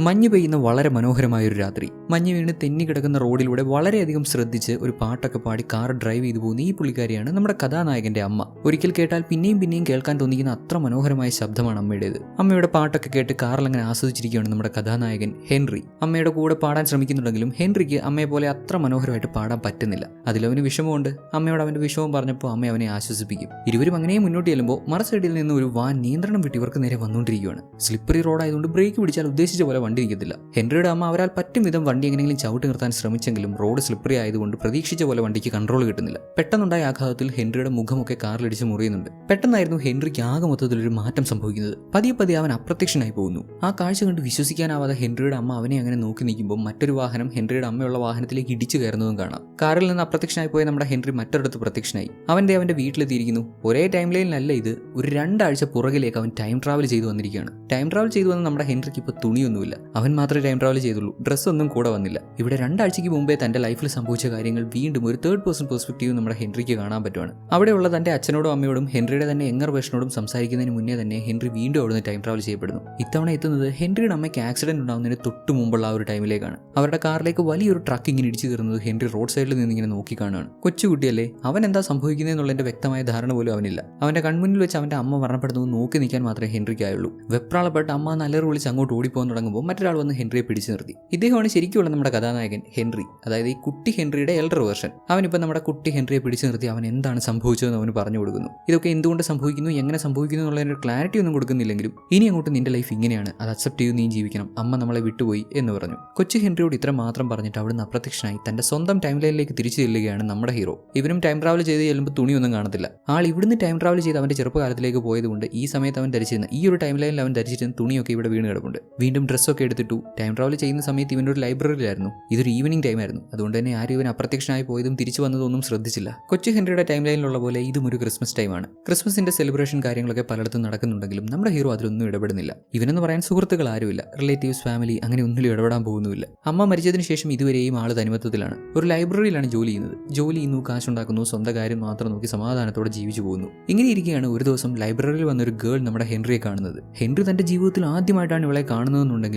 മഞ്ഞ് പെയ്യുന്ന വളരെ മനോഹരമായ ഒരു രാത്രി. മഞ്ഞ് വീണ് തെന്നി കിടക്കുന്ന റോഡിലൂടെ വളരെയധികം ശ്രദ്ധിച്ച് ഒരു പാട്ടൊക്കെ പാടി കാർ ഡ്രൈവ് ചെയ്തു പോകുന്ന ഈ പുള്ളിക്കാരിയാണ് നമ്മുടെ കഥാനായകന്റെ അമ്മ. ഒരിക്കൽ കേട്ടാൽ പിന്നെയും പിന്നെയും കേൾക്കാൻ തോന്നിക്കുന്ന അത്ര മനോഹരമായ ശബ്ദമാണ് അമ്മയുടേത്. അമ്മയുടെ പാട്ടൊക്കെ കേട്ട് കാറിൽ അങ്ങനെ ആസ്വദിച്ചിരിക്കുകയാണ് നമ്മുടെ കഥാനായകൻ ഹെൻറി. അമ്മയുടെ കൂടെ പാടാൻ ശ്രമിക്കുന്നുണ്ടെങ്കിലും ഹെൻറിക്ക് അമ്മയെ പോലെ അത്ര മനോഹരമായിട്ട് പാടാൻ പറ്റുന്നില്ല. അതിലവന് വിഷമമുണ്ട്. അമ്മയോട് അവന്റെ വിഷമം പറഞ്ഞപ്പോൾ അമ്മ അവനെ ആശ്വസിപ്പിക്കും. ഇരുവരും അങ്ങനെ മുന്നോട്ട് ചെല്ലുമ്പോൾ മറ നിന്ന് ഒരു വാൻ നിയന്ത്രണം വിട്ട് ഇവർക്ക് നേരെ വന്നുകൊണ്ടിരിക്കുകയാണ് സ്ലിപ്പറി റോഡായതുകൊണ്ട് ബ്രേക്ക് പിടിച്ചാൽ ഉദ്ദേശിച്ച പോലെ വണ്ടി നിൽക്കത്തില്ല. ഹെൻറിയുടെ അമ്മ അവരാൽ പറ്റും വിധം വണ്ടി എങ്ങനെയെങ്കിലും ചവിട്ടി നിർത്താൻ ശ്രമിച്ചെങ്കിലും റോഡ് സ്ലിപ്പറി ആയതുകൊണ്ട് പ്രതീക്ഷിച്ച പോലെ വണ്ടിക്ക് കൺട്രോൾ കിട്ടുന്നില്ല. പെട്ടെന്നുണ്ടായ ആഘാതത്തിൽ ഹെൻറിയുടെ മുഖമൊക്കെ കാറിലിടിച്ച് മുറിയുന്നുണ്ട്. പെട്ടെന്നായിരുന്നു ഹെൻറിക്ക് ആകെ മൊത്തത്തിൽ ഒരു മാറ്റം സംഭവിക്കുന്നത്. പതിയെ പതിയെ അവൻ അപ്രത്യക്ഷനായി പോകുന്നു. ആ കാഴ്ച കണ്ട് വിശ്വസിക്കാനാവാതെ ഹെൻറിയുടെ അമ്മ അവനെ അങ്ങനെ നോക്കി നിൽക്കുമ്പോൾ മറ്റൊരു വാഹനം ഹെൻറിയുടെ അമ്മയുള്ള വാഹനത്തിലേക്ക് ഇടിച്ചു കയറുന്നതും കാണാം. കാറിൽ നിന്ന് അപ്രത്യക്ഷനായി പോയ നമ്മുടെ ഹെൻറി മറ്റൊരിടത്ത് പ്രത്യക്ഷനായി. അവന്റെ അവന്റെ വീട്ടിലെത്തിയിരിക്കുന്നു. ഒരേ ടൈം ലൈനിലല്ല ഇത്. ഒരു രണ്ടാഴ്ച പുറകിലേക്ക് അവൻ ടൈം ട്രാവൽ ചെയ്തു വന്നിരിക്കുകയാണ്. ടൈം ട്രാവൽ ചെയ്തു വന്ന നമ്മുടെ ഹെൻറിക്ക് ഇപ്പോൾ തുണിയൊന്നുമില്ല. അവൻ മാത്രമേ ടൈം ട്രാവൽ ചെയ്തുള്ളൂ. ഡ്രസ്സൊന്നും കൂടെ വന്നില്ല. ഇവിടെ രണ്ടാഴ്ചയ്ക്ക് മുമ്പേ തന്റെ ലൈഫിൽ സംഭവിച്ച കാര്യങ്ങൾ വീണ്ടും ഒരു തേർഡ് പേഴ്സൺ പെർസ്പെക്റ്റീവ് നമ്മുടെ ഹെൻറിക്ക് കാണാൻ പറ്റുവാണ്. അവിടെയുള്ള തന്റെ അച്ഛനോടും അമ്മയോടും ഹെൻറിയുടെ തന്നെ എങ്ങർ വേഷനോടും സംസാരിക്കുന്നതിന് മുന്നേ തന്നെ ഹെൻറി വീണ്ടും അവിടുന്ന് ടൈം ട്രാവൽ ചെയ്യപ്പെടുന്നു. ഇത്തവണ എത്തുന്നത് ഹെൻറിയുടെ അമ്മയ്ക്ക് ആക്സിഡന്റ് ഉണ്ടാകുന്നതിന് തൊട്ട് മുമ്പുള്ള ആ ഒരു ടൈമിലേക്കാണ് അവരുടെ കാറിലേക്ക് വലിയൊരു ട്രക്ക് ഇങ്ങനെ ഇടിച്ചു കയറുന്നത് ഹെൻറി റോഡ് സൈഡിൽ നിന്ന് ഇങ്ങനെ നോക്കി കാണുകയാണ്. കൊച്ചുകുട്ടിയല്ലേ അവൻ എന്താ സംഭവിക്കുന്നതെന്നുള്ളതിന്റെ വ്യക്തമായ ധാരണ പോലും അവനില്ല. അവന്റെ കൺമുന്നിൽ വെച്ച് അവന്റെ അമ്മ മരണപ്പെടുന്നത് നോക്കി നിൽക്കാൻ മാത്രമേ ഹെൻറിക്കായുള്ളൂ. വെപ്രാളപ്പെട്ട് അമ്മ നല്ലൊരു വിളിച്ച് അങ്ങോട്ട് ഓടിപ്പോകാൻ തുടങ്ങുമ്പോൾ മറ്റൊരാൾ വന്ന് ഹെൻറിയെ പിടിച്ചു നിർത്തി. ഇദ്ദേഹമാണ് ശരിക്കുള്ള നമ്മുടെ കഥാനായകൻ ഹെൻറി അതായത് ഈ കുട്ടി ഹെൻറിയുടെ എൽഡർ വേർഷൻ അവനിപ്പോൾ നമ്മുടെ കുട്ടി ഹെൻറിയെ പിടിച്ചു നിർത്തി അവൻ എന്താണ് സംഭവിച്ചതെന്ന് അവന് പറഞ്ഞു കൊടുക്കുന്നു. ഇതൊക്കെ എന്തുകൊണ്ട് സംഭവിക്കുന്നു എങ്ങനെ സംഭവിക്കുന്നു എന്നുള്ളതിന് ഒരു ക്ലാരിറ്റി ഒന്നും കൊടുക്കുന്നില്ലെങ്കിലും ഇനി അങ്ങോട്ട് നിന്റെ ലൈഫ് ഇങ്ങനെയാണ് അത് അക്സെപ്റ്റ് ചെയ്ത് നീ ജീവിക്കണം അമ്മ നമ്മളെ വിട്ടുപോയി എന്ന് പറഞ്ഞു. കൊച്ചു ഹെൻറിയോട് ഇത്ര മാത്രം പറഞ്ഞിട്ട് അവിടുന്ന് അപ്രത്യക്ഷനായി തന്റെ സ്വന്തം ടൈം ലൈനിലേക്ക് തിരിച്ചു ചെല്ലുകയാണ് നമ്മുടെ ഹീറോ ഇവനും ടൈം ട്രാവൽ ചെയ്ത് ചെല്ലുമ്പോൾ തുണിയൊന്നും കാണത്തില്ല. ആൾ ഇവിടുന്ന് ടൈം ട്രാവൽ ചെയ്ത് അവന്റെ ചെറുപ്പകാലത്തിലേക്ക് പോയതുകൊണ്ട് ഈ സമയത്ത് അവൻ ധരിച്ചിരുന്ന ഈ ഒരു ടൈം ലൈനിൽ അവൻ ധരിച്ചിരുന്ന തുണിയൊക്കെ ഇവിടെ വീണ് കിടപ്പുണ്ട്. വീണ്ടും ഡ്രസ്സൊക്കെ എടുത്തിട്ടു. ടൈം ട്രാവൽ ചെയ്യുന്ന സമയത്ത് ഇവന്റെ ഒരു ലൈബ്രറിയിലായിരുന്നു. ഇതൊരു ഈവനിങ് ടൈം ആയിരുന്നു. അതുകൊണ്ട് തന്നെ ആരും ഇവൻ അപ്രത്യക്ഷനായി പോയതും തിരിച്ചു വന്നതൊന്നും ശ്രദ്ധിച്ചില്ല. കൊച്ചു ഹെൻറിയുടെ ടൈം ലൈനിലുള്ള പോലെ ഇതും ഒരു ക്രിസ്മസ് ടൈമാണ് ക്രിസ്മസിന്റെ സെലിബ്രേഷൻ കാര്യങ്ങളൊക്കെ പലയിടത്തും നടക്കുന്നുണ്ടെങ്കിലും നമ്മുടെ ഹീറോ അതിലൊന്നും ഇടപെടുന്നില്ല. ഇവനെന്ന് പറയാൻ സുഹൃത്തുക്കൾ ആരുമില്ല. റിലേറ്റീവ്സ് ഫാമിലി അങ്ങനെ ഒന്നിലും ഇടപെടാൻ പോകുന്നുമില്ല. അമ്മ മരിച്ചതിന് ശേഷം ഇതുവരെയും ആൾ തനിമത്വത്തിലാണ് ഒരു ലൈബ്രറിയിലാണ് ജോലി ചെയ്യുന്നത്. ജോലി ചെയ്യുന്നു കാശുണ്ടാക്കുന്നു സ്വന്തം കാര്യം മാത്രം നോക്കി സമാധാനത്തോടെ ജീവിച്ചു പോകുന്നു. ഇങ്ങനെ ഇരിക്കുകയാണ് ഒരു ദിവസം ലൈബ്രറിയിൽ വന്ന ഒരു ഗേൾ നമ്മുടെ ഹെൻറിയെ കാണുന്നത്. ഹെൻറി തന്റെ ജീവിതത്തിൽ ആദ്യമായിട്ടാണ് ഇവളെ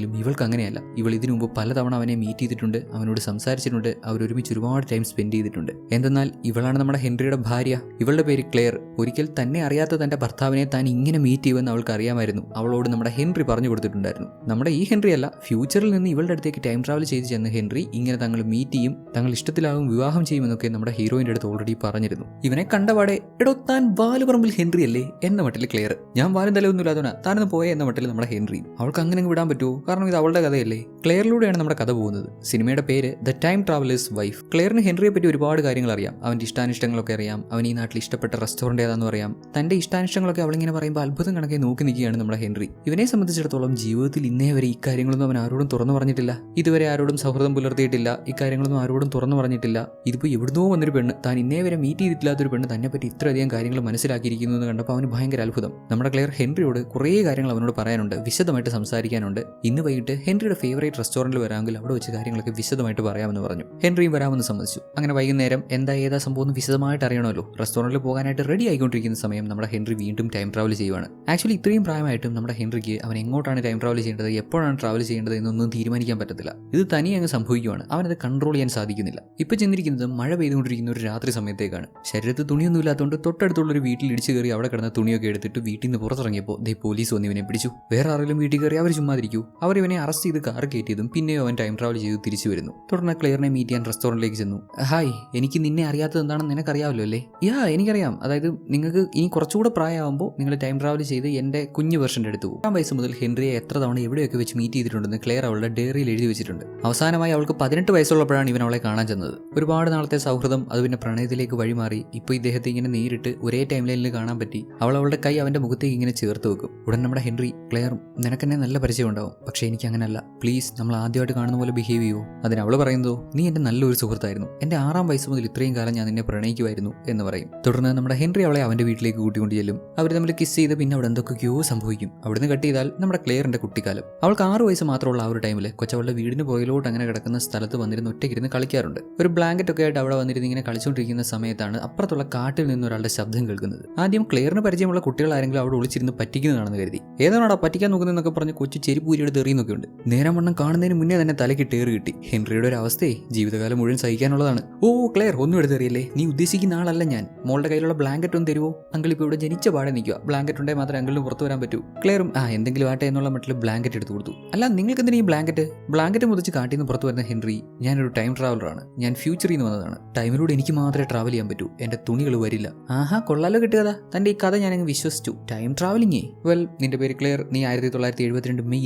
കാണുന്നതെന്നുണ്ടെങ്കിലും ഇവൾക്ക് അങ്ങനെയല്ല. ഇവൾ ഇതിനു മുമ്പ് പലതവണ അവനെ മീറ്റ് ചെയ്തിട്ടുണ്ട് അവനോട് സംസാരിച്ചിട്ടുണ്ട് അവർ ഒരുമിച്ച് ഒരുപാട് ടൈം സ്പെൻഡ് ചെയ്തിട്ടുണ്ട്. എന്തെന്നാൽ ഇവളാണ് നമ്മുടെ ഹെൻറിയുടെ ഭാര്യ. ഇവളുടെ പേര് ക്ലെയർ. ഒരിക്കൽ തന്നെ അറിയാത്ത തന്റെ ഭർത്താവിനെ താൻ ഇങ്ങനെ മീറ്റ് ചെയ്യുമെന്ന് അവൾക്ക് അറിയാമായിരുന്നു. അവളോട് നമ്മുടെ ഹെൻറി പറഞ്ഞു കൊടുത്തിട്ടുണ്ടായിരുന്നു. നമ്മുടെ ഈ ഹെൻറി അല്ല ഫ്യൂച്ചറിൽ നിന്ന് ഇവളുടെ അടുത്തേക്ക് ടൈം ട്രാവൽ ചെയ്ത് ചെന്ന ഹെൻറി ഇങ്ങനെ തങ്ങൾ മീറ്റ് ചെയ്യും തങ്ങൾ ഇഷ്ടത്തിലാകും വിവാഹം ചെയ്യുമെന്നൊക്കെ നമ്മുടെ ഹീറോയിന്റെ അടുത്ത് ഓൾറെഡി പറഞ്ഞിരുന്നു. ഇവനെ കണ്ടപാടെ എടോ താൻ വാലുപറമ്പിൽ ഹെൻറി അല്ലേ? എന്ന മട്ടിൽ ക്ലിയർ. ഞാൻ വാലും തലയൊന്നും ഇല്ലാത്തവനാ. താനൊന്ന് പോയ എന്ന മട്ടിൽ നമ്മുടെ ഹെൻറി അവൾക്ക് അങ്ങനെ വിടാൻ പറ്റുമോ കാരണം ഇത് അവളുടെ കഥയല്ലേ? ക്ലെയറിലൂടെയാണ് നമ്മുടെ കഥ പോകുന്നത്. സിനിമയുടെ പേര് ദ ടൈം ട്രാവലേഴ്സ് വൈഫ് ക്ലെയറിന് ഹെൻറിയെ പറ്റി ഒരുപാട് കാര്യങ്ങൾ അറിയാം. അവന്റെ ഇഷ്ടാനിഷ്ടങ്ങളൊക്കെ അറിയാം. അവൻ ഈ നാട്ടിൽ ഇഷ്ടപ്പെട്ട റെസ്റ്റോറന്റ് ഏതാണെന്ന് അറിയാം. തന്റെ ഇഷ്ടാനിഷ്ടങ്ങളൊക്കെ അവളിങ്ങനെ പറയുമ്പോൾ അത്ഭുതം കണക്കെ നോക്കി നിൽക്കുകയാണ് നമ്മുടെ ഹെൻറി. ഇവനെ സംബന്ധിച്ചിടത്തോളം ജീവിതത്തിൽ ഇന്നേ വരെ ഇക്കാര്യങ്ങളൊന്നും അവൻ ആരോടും തുറന്നു പറഞ്ഞിട്ടില്ല. ഇതുവരെ ആരോടും സൗഹൃദം പുലർത്തിയിട്ടില്ല. ഇക്കാര്യങ്ങളൊന്നും ആരോടും തുറന്നു പറഞ്ഞിട്ടില്ല. ഇതിപ്പോൾ എവിടുന്നോ വന്നൊരു പെണ്ണ്. താൻ ഇന്നേ വരെ മീറ്റ് ചെയ്തിട്ടില്ലാത്തൊരു പെണ്ണ് തന്നെ പറ്റി ഇത്രയധികം കാര്യങ്ങൾ മനസ്സിലാക്കിയിരിക്കുന്നു എന്ന് കണ്ടപ്പോൾ അവന് ഭയങ്കര അത്ഭുതം. നമ്മുടെ ക്ലെയർ ഹെൻറിയോട് കുറേ കാര്യങ്ങൾ അവനോട് പറയാനുണ്ട്. വിശദമായിട്ട് സംസാരിക്കാനുണ്ട്. ഇന്ന് വൈകിട്ട് ഹെൻറിയുടെ ഫേവറേറ്റ് റെസ്റ്റോറന്റിൽ വരാമെങ്കിൽ അവിടെ വെച്ച് കാര്യങ്ങളൊക്കെ വിശദമായിട്ട് പറയാമെന്ന് പറഞ്ഞു. ഹെൻറിയും വരാമെന്ന് സമ്മതിച്ചു. അങ്ങനെ വൈകുന്നേരം എന്താ ഏതാ സംഭവം വിശദമായിട്ട് അറിയണമല്ലോ. റെസ്റ്റോറന്റിൽ പോകാനായിട്ട് റെഡി ആയിക്കൊണ്ടിരിക്കുന്ന സമയം നമ്മുടെ ഹെൻറി വീണ്ടും ടൈം ട്രാവൽ ചെയ്യുവാണ്. ആക്ച്വലി ഇത്രയും പ്രായമായിട്ടും നമ്മുടെ ഹെൻറിക്ക് അവൻ എങ്ങോട്ടാണ് ടൈം ട്രാവൽ ചെയ്യേണ്ടത് എപ്പോഴാണ് ട്രാവൽ ചെയ്യേണ്ടത് എന്നൊന്നും തീരുമാനിക്കാൻ പറ്റത്തില്ല. ഇത് തനിയെ അങ്ങ് സംഭവിക്കുവാണ്. അവനത് കൺട്രോൾ ചെയ്യാൻ സാധിക്കുന്നില്ല. ഇപ്പൊ ചെന്നിരിക്കുന്നത് മഴ പെയ്തുകൊണ്ടിരിക്കുന്ന ഒരു രാത്രി സമയത്തേക്കാണ്. ശരീരത്ത് തുണിയൊന്നും ഇല്ലാത്തതുകൊണ്ട് തൊട്ടടുത്തുള്ള ഒരു വീട്ടിൽ ഇടിച്ചു കയറി അവിടെ കിടന്ന തുണിയൊക്കെ എടുത്തിട്ട് വീട്ടിൽ നിന്ന് പുറത്തിറങ്ങിയപ്പോൾ ദേ പോലീസ് വന്ന് ഇവനെ പിടിച്ചു. വേറെ ആരെങ്കിലും വീട്ടിൽ കയറി അവർ ചുമ്മാതിരിക്കൂ. അവർ ഇവനെ അറസ്റ്റ് ചെയ്ത് കാർ കയറ്റിയതും പിന്നെയോ അവൻ ടൈം ട്രാവൽ ചെയ്ത് തിരിച്ചു വരുന്നു. തുടർന്ന് ക്ലെയറിനെ മീറ്റ് ചെയ്യാൻ റെസ്റ്റോറന്റിലേക്ക് ചെന്നു. ഹായ് എനിക്ക് നിന്നെ അറിയാത്തത് എന്താണെന്ന് നിനക്കറിയാമല്ലോ അല്ലേ? യാ എനിക്കറിയാം. അതായത് നിങ്ങൾക്ക് ഇനി കുറച്ചുകൂടെ പ്രായമാകുമ്പോൾ നിങ്ങൾ ടൈം ട്രാവൽ ചെയ്ത് എന്റെ കുഞ്ഞു വെർഷന്റെ അടുത്ത് പോകും. ആ വയസ്സ് മുതൽ ഹെൻറിയെ എത്ര തവണ എവിടെയൊക്കെ വെച്ച് മീറ്റ് ചെയ്തിട്ടുണ്ടെന്ന് ക്ലെയർ അവളുടെ ഡയറിയിൽ എഴുതി വെച്ചിട്ടുണ്ട്. അവസാനമായി അവൾക്ക് പതിനെട്ട് വയസ്സുള്ളപ്പോഴാണ് ഇവൻ അവളെ കാണാൻ ചെന്നത്. ഒരുപാട് നാളത്തെ സൗഹൃദം അത് പിന്നെ പ്രണയത്തിലേക്ക് വഴിമാറി. ഇപ്പോൾ ഇദ്ദേഹത്തെ ഇങ്ങനെ നേരിട്ട് ഒരേ ടൈം ലൈനിൽ കാണാൻ പറ്റി. അവൾ അവളുടെ കൈ അവന്റെ മുഖത്തേക്ക് ഇങ്ങനെ ചേർത്ത് വെക്കും. ഉടൻ നമ്മുടെ ഹെൻറി ക്ലെയർ നിനക്കെന്നെ നല്ല പരിചയം ഉണ്ടാവും പക്ഷേ എനിക്ക് അങ്ങനല്ല പ്ലീസ് നമ്മൾ ആദ്യമായിട്ട് കാണുന്ന പോലെ ബിഹേവ് ചെയ്യുമോ അതിന് അവൾ പറയുന്നതോ നീ എന്റെ നല്ലൊരു സുഹൃത്തായിരുന്നു. എന്റെ ആറാം വയസ്സ് മുതൽ ഇത്രയും കാലം ഞാൻ നിന്നെ പ്രണയിക്കുമായിരുന്നു എന്ന് പറയും. തുടർന്ന് നമ്മുടെ ഹെൻറി അവളെ അവന്റെ വീട്ടിലേക്ക് കൂട്ടിക്കൊണ്ട് ചെല്ലും. അവർ തമ്മിൽ കിസ് ചെയ്ത് പിന്നെ അവിടെ എന്തൊക്കെയോ സംഭവിക്കും. അവിടുന്ന് കട്ട് ചെയ്താൽ നമ്മുടെ ക്ലെയറിന്റെ കുട്ടിക്കാലം. അവൾക്ക് ആറ് വയസ്സ് മാത്രമുള്ള ആ ഒരു ടൈമിൽ കൊച്ചവളുടെ വീടിന് പുറകിലോട്ട് അങ്ങനെ കിടക്കുന്ന സ്ഥലത്ത് വന്നിരുന്ന് ഒറ്റയ്ക്കിരുന്ന് കളിക്കാറുണ്ട്. ഒരു ബ്ലാങ്കറ്റ് ഒക്കെ ആയിട്ട് അവിടെ വന്നിരുന്ന് ഇങ്ങനെ കളിച്ചുകൊണ്ടിരിക്കുന്ന സമയത്താണ് അപ്പുറത്തുള്ള കാട്ടിൽ നിന്ന് ഒരാളുടെ ശബ്ദം കേൾക്കുന്നത്. ആദ്യം ക്ലെയറിന് പരിചയമുള്ള കുട്ടികൾ ആരെങ്കിലും അവിടെ ഒളിച്ചിരുന്ന് പറ്റിക്കുന്നതാണെന്ന് കരുതി. ഏതാണോ പറ്റിക്കാൻ നോക്കുന്നതെന്നൊക്കെ പറഞ്ഞ് കൊച്ചു ചെരുപ്പൂരിയുടെ തെറിയെന്നൊക്കെ ഉണ്ട് നേരം വണ്ണം കാണുന്നതിന് മുന്നേ തന്നെ തലയ്ക്ക് ടേറ് കിട്ടി. ഹെൻറിയുടെ ഒരു അവസ്ഥയെ ജീവിതകാലം മുഴുവൻ സഹിക്കാനുള്ളതാണ്. ഓ ക്ലെയർ ഒന്നും എടുത്തറിയില്ലേ? നീ ഉദ്ദേശിക്കുന്ന ആളല്ല ഞാൻ. മോളുടെ കയ്യിലുള്ള ബ്ലാങ്കറ്റ് ഒന്ന് തരുമോ അങ്കിൾ ഇപ്പോൾ ഇവിടെ ജനിച്ച പാടെ നിൽക്കുക ബ്ലാങ്കറ്റ് ഉണ്ടെങ്കിൽ മാത്രമേ അങ്കിളിന് പുറത്തു വരാൻ പറ്റൂ. ക്ലെയറും ആ എന്തെങ്കിലും ആട്ടെ എന്നുള്ള മട്ടിൽ ബ്ലാങ്കറ്റ് എടുത്തു കൊടുത്തു. അല്ല നിങ്ങൾക്ക് എന്തിനാ ഈ ബ്ലാങ്കറ്റ്? ബ്ലാങ്കറ്റ് മുതച്ച് കാട്ടിൽ നിന്ന് പുറത്തു വരുന്ന ഹെൻറി ഞാനൊരു ടൈം ട്രാവലറാണ്. ഞാൻ ഫ്യൂച്ചറിൽ നിന്ന് വന്നതാണ്. ടൈമിലൂടെ എനിക്ക് മാത്രമേ ട്രാവൽ ചെയ്യാൻ പറ്റൂ. എന്റെ തുണികൾ വരില്ല. ആഹാ കൊള്ളാലോ കിട്ടുകഥ. തന്റെ ഈ കഥ ഞാൻ അങ്ങ് വിശ്വസിച്ചു. ടൈം ട്രാവലിംഗേ വെൽ നിന്റെ പേര് ക്ലെയർ. നീ ആയിരത്തി തൊള്ളായിരത്തി എഴുപത്തിരണ്ട് മെയ്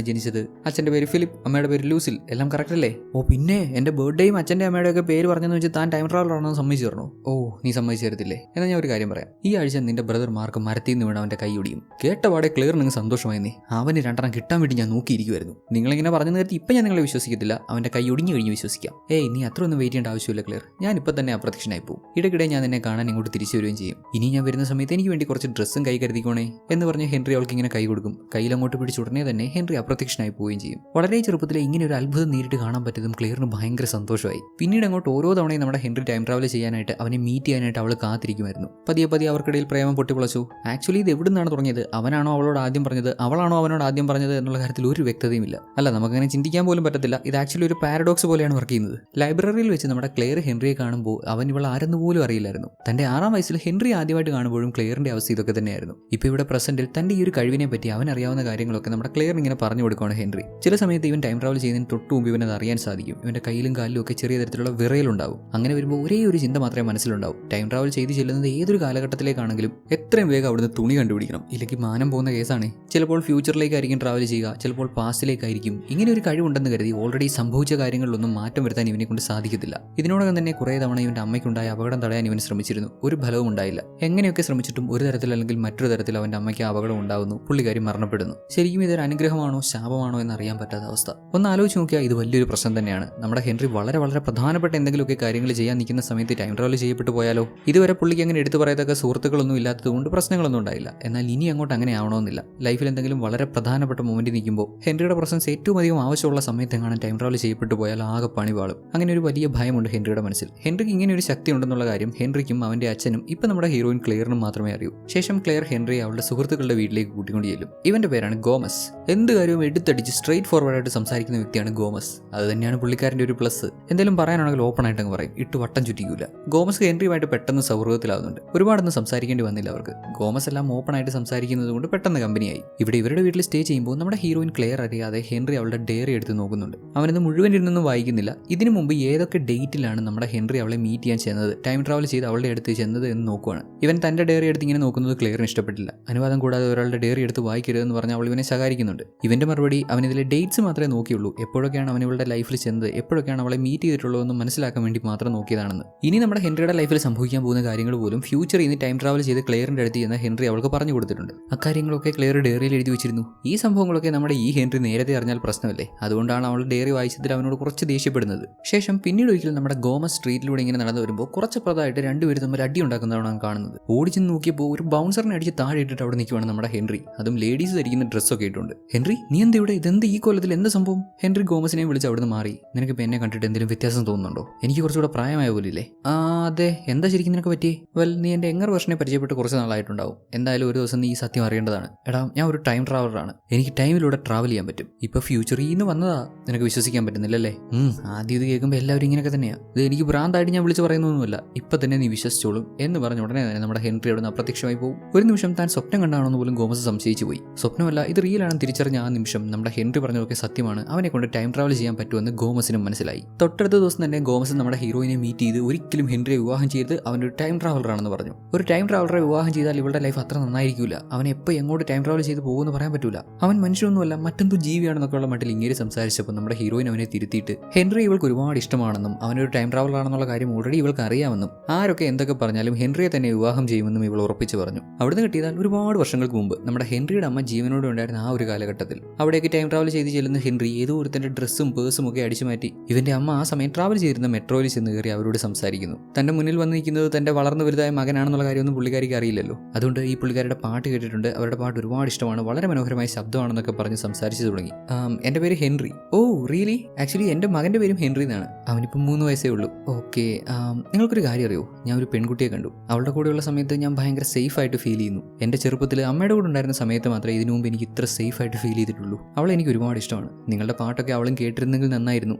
ഇരുപത്തിനാലിലാണ് ജനിച്ചത്? അച്ഛന്റെ പേര് ഫിലിപ്പ് അമ്മയുടെ പേര് ലൂസിൽ. എല്ലാം കറക്റ്റ് അല്ലേ? ഓ പിന്നെ എന്റെ ബർത്ത്ഡേയും അച്ഛന്റെ അമ്മയുടെ ഒക്കെ പേര് പറഞ്ഞെന്ന് വെച്ച് താൻ ടൈം ട്രാവലർ ആണെന്ന് സമ്മതിച്ചു തരണോ? ഓ നീ സമ്മതിച്ചു തരത്തില്ലേ? എന്നാൽ ഞാൻ ഒരു കാര്യം പറയാം. ഈ ആഴ്ച നിന്റെ ബ്രദർ മാർക്ക് മരത്തിൽ നിന്ന് വീണ് അവന്റെ കൈ ഒടിയും. കേട്ടപാടെ ക്ലിയർ നിങ്ങൾ സന്തോഷമായി നീ. അവന് രണ്ടെണ്ണം കിട്ടാൻ വേണ്ടി ഞാൻ നോക്കിയിരിക്കുമായിരുന്നു നിങ്ങളിങ്ങനെ പറഞ്ഞു നേരത്തെ ഇപ്പം ഞാൻ നിങ്ങളെ വിശ്വസിക്കത്തില്ല. അവന്റെ കൈ ഒടിഞ്ഞു കഴിഞ്ഞ് വിശ്വസിക്കാം. ഏയ് നീ അത്ര ഒന്നും വെയിറ്റ് ചെയ്യേണ്ട ആവശ്യമില്ല ക്ലിയർ ഞാൻ ഇപ്പം തന്നെ അപ്രത്യക്ഷനായി പോകും ഇടയ്ക്കിടെ ഞാൻ നിന്നെ കാണാൻ ഇങ്ങോട്ട് തിരിച്ചു വരികയും ചെയ്യും. ഇനി ഞാൻ വരുന്ന സമയത്ത് എനിക്ക് വേണ്ടി കുറച്ച് ഡ്രസ്സും കൈ കരുതിക്കോണേ എന്ന് പറഞ്ഞ് ഹെൻറി അവൾക്ക് ഇങ്ങനെ കൈ കൊടുക്കും. കയ്യിൽ അങ്ങോട്ട് പിടിച്ച ഉടനെ തന്നെ ഹെൻറി പോവുകയും ചെയ്യും. വളരെ ചെറുപ്പത്തിൽ ഇങ്ങനെ ഒരു അത്ഭുതം നേരിട്ട് കാണാൻ പറ്റിയതും ക്ലിയറിന് ഭയങ്കര സന്തോഷമായി. പിന്നീട് അങ്ങോട്ട് ഓരോ തവണയും നമ്മുടെ ഹെൻറി ടൈം ട്രാവൽ ചെയ്യാനായിട്ട് അവനെ മീറ്റ് ചെയ്യാനായിട്ട് അവൾ കാത്തിരിക്കുമായിരുന്നു. പതിയെ പതിയെ അവർക്കിടയിൽ പ്രേമം പൊട്ടിപ്പൊളച്ചു. ആക്ച്വലി ഇത് എവിടെ നിന്നാണ് തുടങ്ങിയത്? അവനാണോ അവളോട് ആദ്യം പറഞ്ഞത്? അവളാണോ അവനോട് ആദ്യം പറഞ്ഞത് എന്നുള്ള കാര്യത്തിൽ ഒരു വ്യക്തതയുമില്ല. അല്ല നമുക്കങ്ങനെ ചിന്തിക്കാൻ പോലും പറ്റത്തില്ല. ഇത് ആക്ച്വലി ഒരു പാരഡോക്സ് പോലെയാണ് വർക്ക് ചെയ്യുന്നത്. ലൈബ്രറിയിൽ വെച്ച് നമ്മുടെ ക്ലെയർ ഹെൻറിയെ കാണുമ്പോൾ അവൻ ഇവൾ ആരെന്ന് പോലും അറിയില്ലായിരുന്നു. തന്റെ ആറാം വയസ്സിൽ ഹെൻറി ആദ്യമായിട്ട് കാണുമ്പോഴും ക്ലെയറിന്റെ അവസ്ഥ ഇതൊക്കെ തന്നെയായിരുന്നു. ഇപ്പൊ ഇവിടെ പ്രസന്റിൽ തന്റെ ഈ ഒരു കഴിവിനെ പറ്റി അവൻ അറിയാവുന്ന കാര്യങ്ങളൊക്കെ നമ്മുടെ ക്ലെയർ ഇങ്ങനെ പറഞ്ഞു കൊടുക്കുകയാണ് ഹെൻറി. ചില സമയത്ത് ഇവൻ ടൈം ട്രാവൽ ചെയ്യുന്നതിന് തൊട്ട് മുമ്പ് ഇവനത് അറിയാൻ സാധിക്കും. ഇവന്റെ കയ്യിലും കാലിലും ഒക്കെ ചെറിയ തരത്തിലുള്ള വിറയലുണ്ടാവും. അങ്ങനെ വരുമ്പോൾ ഒരേ ഒരു ചിന്ത മാത്രമേ മനസ്സിലുണ്ടാവും. ടൈം ട്രാവൽ ചെയ്ത് ചെല്ലുന്നത് ഏതൊരു കാലഘട്ടത്തിലേക്കാണെങ്കിലും എത്രയും വേഗം അവിടുന്ന് തുണി കണ്ടുപിടിക്കണം. ഇല്ലെങ്കിൽ മാനം പോകുന്ന കേസാണ്. ചിലപ്പോൾ ഫ്യൂച്ചറിലേക്കായിരിക്കും ട്രാവൽ ചെയ്യുക. ചിലപ്പോൾ പാസ്റ്റിലേക്കായിരിക്കും ഇങ്ങനെ ഒരു കഴിവുണ്ടെന്ന് കരുതി ഓൾറെഡി സംഭവിച്ച കാര്യങ്ങളിലൊന്നും മാറ്റം വരുത്താൻ ഇവനെ കൊണ്ട് സാധിക്കത്തില്ല. ഇതിനോടകം തന്നെ കുറേ തവണ ഇവന്റെ അമ്മയ്ക്കുണ്ടായ അപകടം തടയാൻ ഇവൻ ശ്രമിച്ചിരുന്നു. ഒരു ഫലവും ഉണ്ടായില്ല. എങ്ങനെയൊക്കെ ശ്രമിച്ചിട്ടും ഒരു തരത്തിൽ അല്ലെങ്കിൽ മറ്റൊരു തരത്തിൽ അവന്റെ അമ്മയ്ക്ക് അപകടം ഉണ്ടാകുന്നു പുള്ളിക്കാരി മരണപ്പെടുന്നു. ശരിക്കും ഇതൊരു അനുഗ്രഹമാണോ ശാപമാണോ എന്ന് അറിയാൻ പറ്റാത്ത അവസ്ഥ. ഒന്ന് ആലോചിച്ച് നോക്കിയാൽ ഇത് വലിയൊരു പ്രശ്നം തന്നെയാണ്. നമ്മുടെ ഹെൻറി വളരെ വളരെ പ്രധാനപ്പെട്ട എന്തെങ്കിലുമൊക്കെ കാര്യങ്ങൾ ചെയ്യാൻ നിൽക്കുന്ന സമയത്ത് ടൈം ട്രാവൽ ചെയ്യപ്പെട്ടു പോയാലോ? ഇതുവരെ പുള്ളിക്ക് അങ്ങനെ എടുത്തു പറയത്തക്ക സുഹൃത്തുക്കളൊന്നും ഇല്ലാത്തതുകൊണ്ട് പ്രശ്നങ്ങളൊന്നും ഉണ്ടായില്ല. എന്നാൽ ഇനി അങ്ങോട്ട് അങ്ങനെ ആവണമെന്നില്ല. ലൈഫിൽ എന്തെങ്കിലും വളരെ പ്രധാനപ്പെട്ട മൊമെന്റ് നിൽക്കുമ്പോൾ ഹെൻറിയുടെ പ്രസൻസ് ഏറ്റവും അധികം ആവശ്യമുള്ള സമയത്ത് എങ്ങാനും ടൈം ട്രാവൽ ചെയ്യപ്പെട്ടു പോയാൽ ആകെ പണി വാളും അങ്ങനെ ഒരു വലിയ ഭയമുണ്ട് ഹെൻറിയുടെ മനസ്സിൽ. ഹെൻറിക്ക് ഇങ്ങനെ ഒരു ശക്തി ഉണ്ടെന്നുള്ള കാര്യം ഹെൻറിക്കും അവന്റെ അച്ഛനും ഇപ്പം നമ്മുടെ ഹീറോയിൻ ക്ലിയറിനും മാത്രമേ അറിയൂ. ശേഷം ക്ലിയർ ഹെൻറി അവളുടെ സുഹൃത്തുക്കളുടെ വീട്ടിലേക്ക് കൂട്ടിക്കൊണ്ട് ചെല്ലും. ഇവന്റെ പേരാണ് ഗോമസ്. എന്ത് കാര്യവും എടുത്തടിച്ച് സ്ട്രേറ്റ് ഫോർവേഡ് ആയിട്ട് സംസാരിക്കുന്ന വ്യക്തിയാണ് ഗോമസ്. അത് തന്നെയാണ് പുള്ളിക്കാരന്റെ ഒരു പ്ലസ് എന്തെങ്കിലും പറയാനാണെങ്കിൽ ഓപ്പൺ ആയിട്ട് അങ്ങ് പറയും. ഇട്ട് വട്ടം ചുറ്റിക്കൂല. ഗോമസ് ഹെൻറിയുമായിട്ട് പെട്ടെന്ന് സൗഹൃദത്തിലാവുന്നുണ്ട്. ഒരുപാടൊന്നും സംസാരിക്കേണ്ടി വന്നില്ല അവർക്ക്. ഗോമസ് എല്ലാം ഓപ്പൺ ആയിട്ട് സംസാരിക്കുന്നത് കൊണ്ട് പെട്ടെന്ന് കമ്പനിയായി ഇവിടെ ഇവരുടെ വീട്ടിൽ സ്റ്റേ ചെയ്യുമ്പോൾ നമ്മുടെ ഹീറോയിൻ ക്ലെയർ അറിയാതെ ഹെൻറി അവളുടെ ഡയറി എടുത്ത് നോക്കുന്നുണ്ട്. അവനത് മുഴുവൻ ഇരുന്നൊന്നും വായിക്കുന്നില്ല. ഇതിനു മുമ്പ് ഏതൊക്കെ ഡേറ്റിലാണ് നമ്മുടെ ഹെൻറി അവളെ മീറ്റ് ചെയ്യാൻ ചെന്നത്? ടൈം ട്രാവൽ ചെയ്ത് അവളുടെ അടുത്ത് ചെന്നത് എന്ന് നോക്കുവാണ്. ഇവൻ തന്റെ ഡയറി എടുത്ത് ഇങ്ങനെ നോക്കുന്നത് ക്ലിയറിന് ഇഷ്ടപ്പെട്ടില്ല. അനുവാദം കൂടാതെ ഒരാളുടെ ഡയറി എടുത്ത് വായിക്കരുതെന്ന് പറഞ്ഞ് അവൾ ഇവനെ ശകാരിക്കുന്നുണ്ട്. ഇവന്റെ മറുപടി അവൻ ഇതിലെ ഡേറ്റ്സ് മാത്രമേ നോക്കിയുള്ളൂ. എപ്പോഴൊക്കെയാണ് അവൻ ലൈഫിൽ ചെന്നത്? എപ്പോഴൊക്കെയാണ് അവളെ മീറ്റ് ചെയ്തിട്ടുള്ളൂ എന്ന് മനസ്സിലാക്കാൻ വേണ്ടി മാത്രം നോക്കിയതാണെന്ന്. ഇനി നമ്മുടെ ഹെൻറിയുടെ ലൈഫിൽ സംഭവിക്കാൻ പോകുന്ന കാര്യങ്ങൾ പോലും ഫ്യൂച്ചറിൽ നിന്ന് ടൈം ട്രാവൽ ചെയ്ത് ക്ലെയറിന്റെ അടുത്ത് ചെന്ന് ഹെൻറി അവൾക്ക് പറഞ്ഞു കൊടുത്തിട്ടുണ്ട്. അക്കാര്യങ്ങളൊക്കെ ക്ലിയർ ഡയറിയിൽ എഴുതി വെച്ചിരുന്നു. ഈ സംഭവങ്ങളൊക്കെ നമ്മുടെ ഈ ഹെൻറി നേരത്തെ അറിഞ്ഞാൽ പ്രശ്നമല്ലേ? അതുകൊണ്ടാണ് അവൾ ഡയറി വായിച്ചതിൽ അവനോട് കുറച്ച് ദേഷ്യപ്പെടുന്നത്. ശേഷം പിന്നീട് ഒരിക്കലും നമ്മുടെ ഗോമസ് സ്ട്രീറ്റിലൂടെ ഇങ്ങനെ നടന്നു വരുമ്പോൾ കുറച്ച് പ്രധായിട്ട് രണ്ടുപേരും തമ്മിൽ അടി ഉണ്ടാക്കുന്നതാണ് കാണുന്നത്. ഓടിച്ചെന്ന് നോക്കിയപ്പോൾ ഒരു ബൗൺസറിനെ അടിച്ച് താഴെ ഇട്ടിട്ട് അവിടെ നിൽക്കുവാണ് നമ്മുടെ ഹെൻറി. അതും ലേഡീസ് ധരിക്കുന്ന ഡ്രസ്സൊക്കെ ഇട്ടുണ്ട്. ഹെൻറി നീ എന്താ ഇവിടെ? ഇതെന്ത് ഈ കൊല്ലത്തിൽ എന്ത് സംഭവം? ഹെൻറി ഗോമസിനെ വിളിച്ച് അവിടുന്ന് മാറി. നിനക്ക് എന്നെ കണ്ടിട്ട് എന്തെങ്കിലും വ്യത്യാസം തോന്നുന്നുണ്ടോ? എനിക്ക് കുറച്ചുകൂടെ പ്രായമായ പോലില്ലേ? ആ അതെ. എന്താ ശരിക്കും നിനക്ക് പറ്റി വെൽ നീ എന്റെ എങ്ങർ വർഷനെ പരിചയപ്പെട്ട് കുറച്ച് നാളായിട്ടുണ്ടാവും. എന്തായാലും ഒരു ദിവസം നീ ഈ സത്യം അറിയേണ്ടതാണ്. എടാ ഞാൻ ഒരു ടൈം ട്രാവലറാണ് എനിക്ക് ടൈമിലൂടെ ട്രാവൽ ചെയ്യാൻ പറ്റും. ഇപ്പൊ ഫ്യൂച്ചറിൽ നിന്ന് വന്നതാ. നിനക്ക് വിശ്വസിക്കാൻ പറ്റുന്നില്ലല്ലേ? ആദ്യം ഇത് കേൾക്കുമ്പോൾ എല്ലാവരും ഇങ്ങനെയൊക്കെ തന്നെയാണ് ഇത് എനിക്ക് ഭ്രാന്തായിട്ട് ഞാൻ വിളിച്ച് പറയുന്നൊന്നുമല്ല ഇപ്പൊ തന്നെ നീ വിശ്വസിച്ചോളും എന്ന് പറഞ്ഞ ഉടനെ തന്നെ നമ്മുടെ ഹെൻറി അവിടെ നിന്ന് അപ്രത്യക്ഷമായി പോകും ഒരു നിമിഷം താൻ സ്വപ്നം കണ്ടാണെന്ന് പോലും ഗോമസ് സംശയിച്ചു പോയി. സ്വപ്നമല്ല ഇത് റിയൽ ആണെന്ന് തിരിച്ചറിഞ്ഞ ആ നിമിഷം നമ്മുടെ ഹെൻറി പറഞ്ഞതൊക്കെ സത്യമാണ്. അവനെ കൊണ്ട് ടൈം ട്രാവൽ ചെയ്യാൻ പറ്റുമെന്ന് ഗോമസിനും മനസ്സിലായി. തൊട്ടടുത്ത ദിവസം തന്നെ ഗോമസ് നമ്മുടെ ഹീറോയിനെ മീറ്റ് ചെയ്ത് ഒരിക്കലും ഹെൻറിയെ വിവാഹം ചെയ്ത് അവനൊരു ടൈം ട്രാവലറാണെന്ന് പറഞ്ഞു. ഒരു ടൈം ട്രാവലറെ വിവാഹം ചെയ്താൽ ഇവളുടെ ലൈഫ് അത്ര നന്നായിരിക്കില്ല അവൻ എപ്പോൾ എങ്ങോട്ട് ടൈം ട്രാവൽ ചെയ്ത് പോകുമെന്ന് പറയാൻ പറ്റില്ല അവൻ മനുഷ്യനൊന്നുമല്ല മറ്റെന്തോ ജീവിയാണെന്നൊക്കെയുള്ള മട്ടിൽ ഇങ്ങനെ സംസാരിച്ചപ്പോൾ നമ്മുടെ ഹീറോയിൻ അവനെ തിരുത്തിയിട്ട് ഹെൻറി ഇവൾക്ക് ഒരുപാട് ഇഷ്ടമാണെന്നും അവനൊരു ടൈം ട്രാവലറാണെന്നുള്ള കാര്യം ഓൾറെഡി ഇവൾക്ക് അറിയാമെന്നും ആരൊക്കെ എന്തൊക്കെ പറഞ്ഞാലും ഹെൻറിയെ തന്നെ വിവാഹം ചെയ്യുമെന്നും ഇവൾ ഉറപ്പിച്ചു പറഞ്ഞു. അവിടുന്ന് കിട്ടിയതാൽ ഒരുപാട് വർഷങ്ങൾക്ക് മുമ്പ് നമ്മുടെ ഹെൻറിയുടെ അമ്മ ജീവനോടെ ഉണ്ടായിരുന്ന ആ ഒരു കാലഘട്ടത്തിൽ. അവിടേക്ക് ടൈം ട്രാവൽ ചെയ്ത് ചെല്ലുന്ന ഹെൻറി ഏതോ ഒരുത്തന്റെ ഡ്രസ്സും പേഴ്സും ഒക്കെ അടിച്ചു മാറ്റി. ഇവന്റെ അമ്മ ആ സമയം ട്രാവൽ ചെയ്തിരുന്ന മെട്രോയിൽ ചെന്ന് കയറി അവരോട് സംസാരിക്കുന്നു. തന്റെ മുന്നിൽ വന്ന് നിൽക്കുന്നത് തന്റെ വളർന്നു വലുതായ മകനാണെന്നുള്ള കാര്യമൊന്നും പുള്ളിക്കാരിക്ക് അറിയില്ലല്ലോ. അതുകൊണ്ട് ഈ പുള്ളിക്കാരുടെ പാട്ട് കേട്ടിട്ടുണ്ട്. അവരുടെ പാട്ട് ഒരുപാട് ഇഷ്ടമാണ്. വളരെ മനോഹരമായ ശബ്ദമാണെന്നൊക്കെ പറഞ്ഞ് സംസാരിച്ചു തുടങ്ങി. എന്റെ പേര് ഹെൻറി. ഓ റിയലി ആക്ച്വലി എന്റെ മകന്റെ പേരും ഹെൻറി എന്നാണ്. അവനിപ്പം മൂന്ന് വയസ്സേ ഉള്ളൂ. ഓക്കെ നിങ്ങൾക്കൊരു കാര്യം അറിയോ? ഞാൻ ഒരു പെൺകുട്ടിയെ കണ്ടു. അവളുടെ കൂടെയുള്ള സമയത്ത് ഞാൻ ഭയങ്കര സേഫ് ആയിട്ട് ഫീൽ ചെയ്യുന്നു. എന്റെ ചെറുപ്പത്തിൽ അമ്മയുടെ കൂടെ ഉണ്ടായിരുന്ന സമയത്ത് മാത്രമേ ഇതിനു മുമ്പ് എനിക്ക് ഇത്ര സേഫ് ആയിട്ട് ഫീൽ ചെയ്തിട്ടുള്ളൂ. അവളെ എനിക്ക് ഒരുപാട് ഇഷ്ടമാണ്. നിങ്ങളുടെ പാട്ടൊക്കെ അവളും കേട്ടിരുന്നെങ്കിൽ നന്നായിരുന്നു.